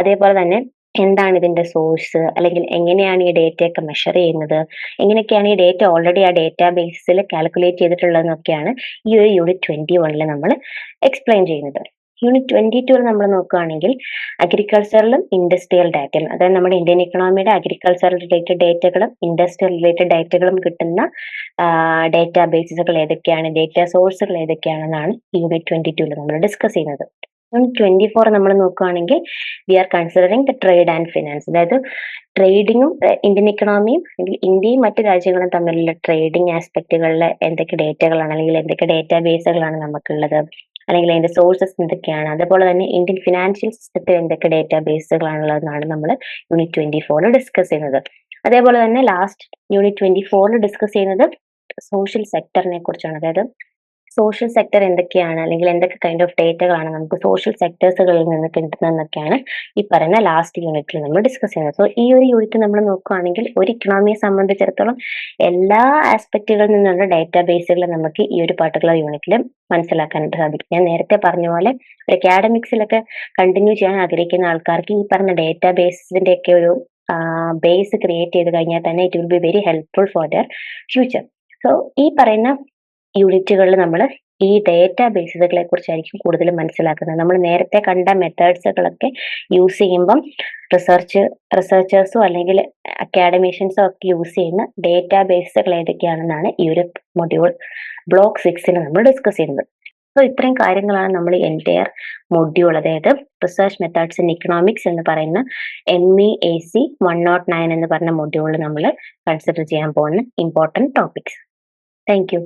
അതേപോലെ തന്നെ എന്താണ് ഇതിന്റെ സോഴ്സ് അല്ലെങ്കിൽ എങ്ങനെയാണ് ഈ ഡേറ്റയൊക്കെ മെഷർ ചെയ്യുന്നത്? എങ്ങനെയൊക്കെയാണ് ഈ ഡേറ്റ ഓൾറെഡി ആ ഡേറ്റാ ബേസിൽ കാൽക്കുലേറ്റ് ചെയ്തിട്ടുള്ളതെന്നൊക്കെയാണ് ഈ ഒരു യൂണിറ്റ് ട്വന്റി വണ്ണിൽ നമ്മൾ എക്സ്പ്ലെയിൻ ചെയ്യുന്നത്. യൂണിറ്റ് ട്വന്റി ടൂവിൽ നമ്മൾ നോക്കുകയാണെങ്കിൽ അഗ്രികൾച്ചറിലും ഇൻഡസ്ട്രിയൽ ഡാറ്റയും അതായത് നമ്മുടെ ഇന്ത്യൻ ഇക്കണോമിയുടെ അഗ്രികൾച്ചറൽ റിലേറ്റഡ് ഡേറ്റകളും ഇൻഡസ്ട്രിയൽ റിലേറ്റഡ് ഡേറ്റകളും കിട്ടുന്ന ഡേറ്റാ ബേസിസുകൾ ഏതൊക്കെയാണ്? ഡേറ്റ സോഴ്സുകൾ ഏതൊക്കെയാണെന്നാണ് യൂണിറ്റ് ട്വന്റി ടൂവിൽ നമ്മൾ ഡിസ്കസ് ചെയ്യുന്നത്. ട്വന്റി ഫോർ നമ്മൾ നോക്കുകയാണെങ്കിൽ we are considering the trade and finance അതായത് ട്രേഡിങ്ങും ഇന്ത്യൻ ഇക്കണോമിയും അല്ലെങ്കിൽ ഇന്ത്യയും മറ്റു രാജ്യങ്ങളും തമ്മിലുള്ള ട്രേഡിംഗ് ആസ്പെക്റ്റുകളിൽ എന്തൊക്കെ ഡേറ്റകളാണ് അല്ലെങ്കിൽ എന്തൊക്കെ ഡേറ്റാ ബേസുകളാണ് നമുക്കുള്ളത് അല്ലെങ്കിൽ അതിന്റെ സോഴ്സസ് എന്തൊക്കെയാണ്. അതുപോലെ തന്നെ ഇന്ത്യൻ ഫിനാൻഷ്യൽ സിസ്റ്റത്തിൽ എന്തൊക്കെ ഡേറ്റാ ബേസുകളാണുള്ളതെന്നാണ് നമ്മൾ യൂണിറ്റ് ട്വന്റി ഫോറിൽ ഡിസ്കസ് ചെയ്യുന്നത്. അതേപോലെ തന്നെ ലാസ്റ്റ് യൂണിറ്റ് ട്വന്റി ഫോറിൽ ഡിസ്കസ് ചെയ്യുന്നത് സോഷ്യൽ സെക്ടറിനെ കുറിച്ചാണ്. അതായത് സോഷ്യൽ സെക്ടർ എന്തൊക്കെയാണ്? അല്ലെങ്കിൽ എന്തൊക്കെ കൈൻഡ് ഓഫ് ഡേറ്റകളാണ് നമുക്ക് സോഷ്യൽ സെക്ടേഴ്സുകളിൽ നിന്ന് കിട്ടുന്നതെന്നൊക്കെയാണ് ഈ പറയുന്ന ലാസ്റ്റ് യൂണിറ്റിൽ നമ്മൾ ഡിസ്കസ് ചെയ്യുന്നത്. സോ ഈ ഒരു യൂണിറ്റ് നമ്മൾ നോക്കുകയാണെങ്കിൽ ഒരു ഇക്കണോമിയെ സംബന്ധിച്ചിടത്തോളം എല്ലാ ആസ്പെക്റ്റുകളിൽ നിന്നുള്ള ഡേറ്റാ ബേസുകൾ നമുക്ക് ഈ ഒരു പർട്ടിക്കുലർ യൂണിറ്റിൽ മനസ്സിലാക്കാനായിട്ട് സാധിക്കും. ഞാൻ നേരത്തെ പറഞ്ഞ പോലെ ഒരു അക്കാഡമിക്സിലൊക്കെ കണ്ടിന്യൂ ചെയ്യാൻ ആഗ്രഹിക്കുന്ന ആൾക്കാർക്ക് ഈ പറഞ്ഞ ഡേറ്റാ ബേസിന്റെ ഒക്കെ ഒരു ബേസ് ക്രിയേറ്റ് ചെയ്ത് കഴിഞ്ഞാൽ തന്നെ it will be very helpful for their future so ഈ പറയുന്ന യൂണിറ്റുകളിൽ നമ്മൾ ഈ ഡേറ്റാ ബേസുകളെ കുറിച്ചായിരിക്കും കൂടുതൽ മനസ്സിലാക്കുന്നത്. നമ്മൾ നേരത്തെ കണ്ട മെത്തേഡ്സുകളൊക്കെ യൂസ് ചെയ്യുമ്പം റിസർച്ച് റിസർച്ചേഴ്സോ അല്ലെങ്കിൽ അക്കാഡമീഷ്യൻസോ ഒക്കെ യൂസ് ചെയ്യുന്ന ഡേറ്റാ ബേസുകൾ ഏതൊക്കെയാണെന്നാണ് ഈ ഒരു മൊഡ്യൂൾ ബ്ലോക്ക് സിക്സിൽ നമ്മൾ ഡിസ്കസ് ചെയ്യുന്നത്. അപ്പോൾ ഇത്രയും കാര്യങ്ങളാണ് നമ്മൾ എന്റയർ മൊഡ്യൂൾ അതായത് റിസർച്ച് മെത്തേഡ്സ് ഇൻ ഇക്കണോമിക്സ് എന്ന് പറയുന്ന M E A C one nought nine എന്ന് പറഞ്ഞ മൊഡ്യൂളിൽ നമ്മൾ കൺസിഡർ ചെയ്യാൻ പോകുന്ന ഇമ്പോർട്ടന്റ് ടോപ്പിക്സ്. Thank you.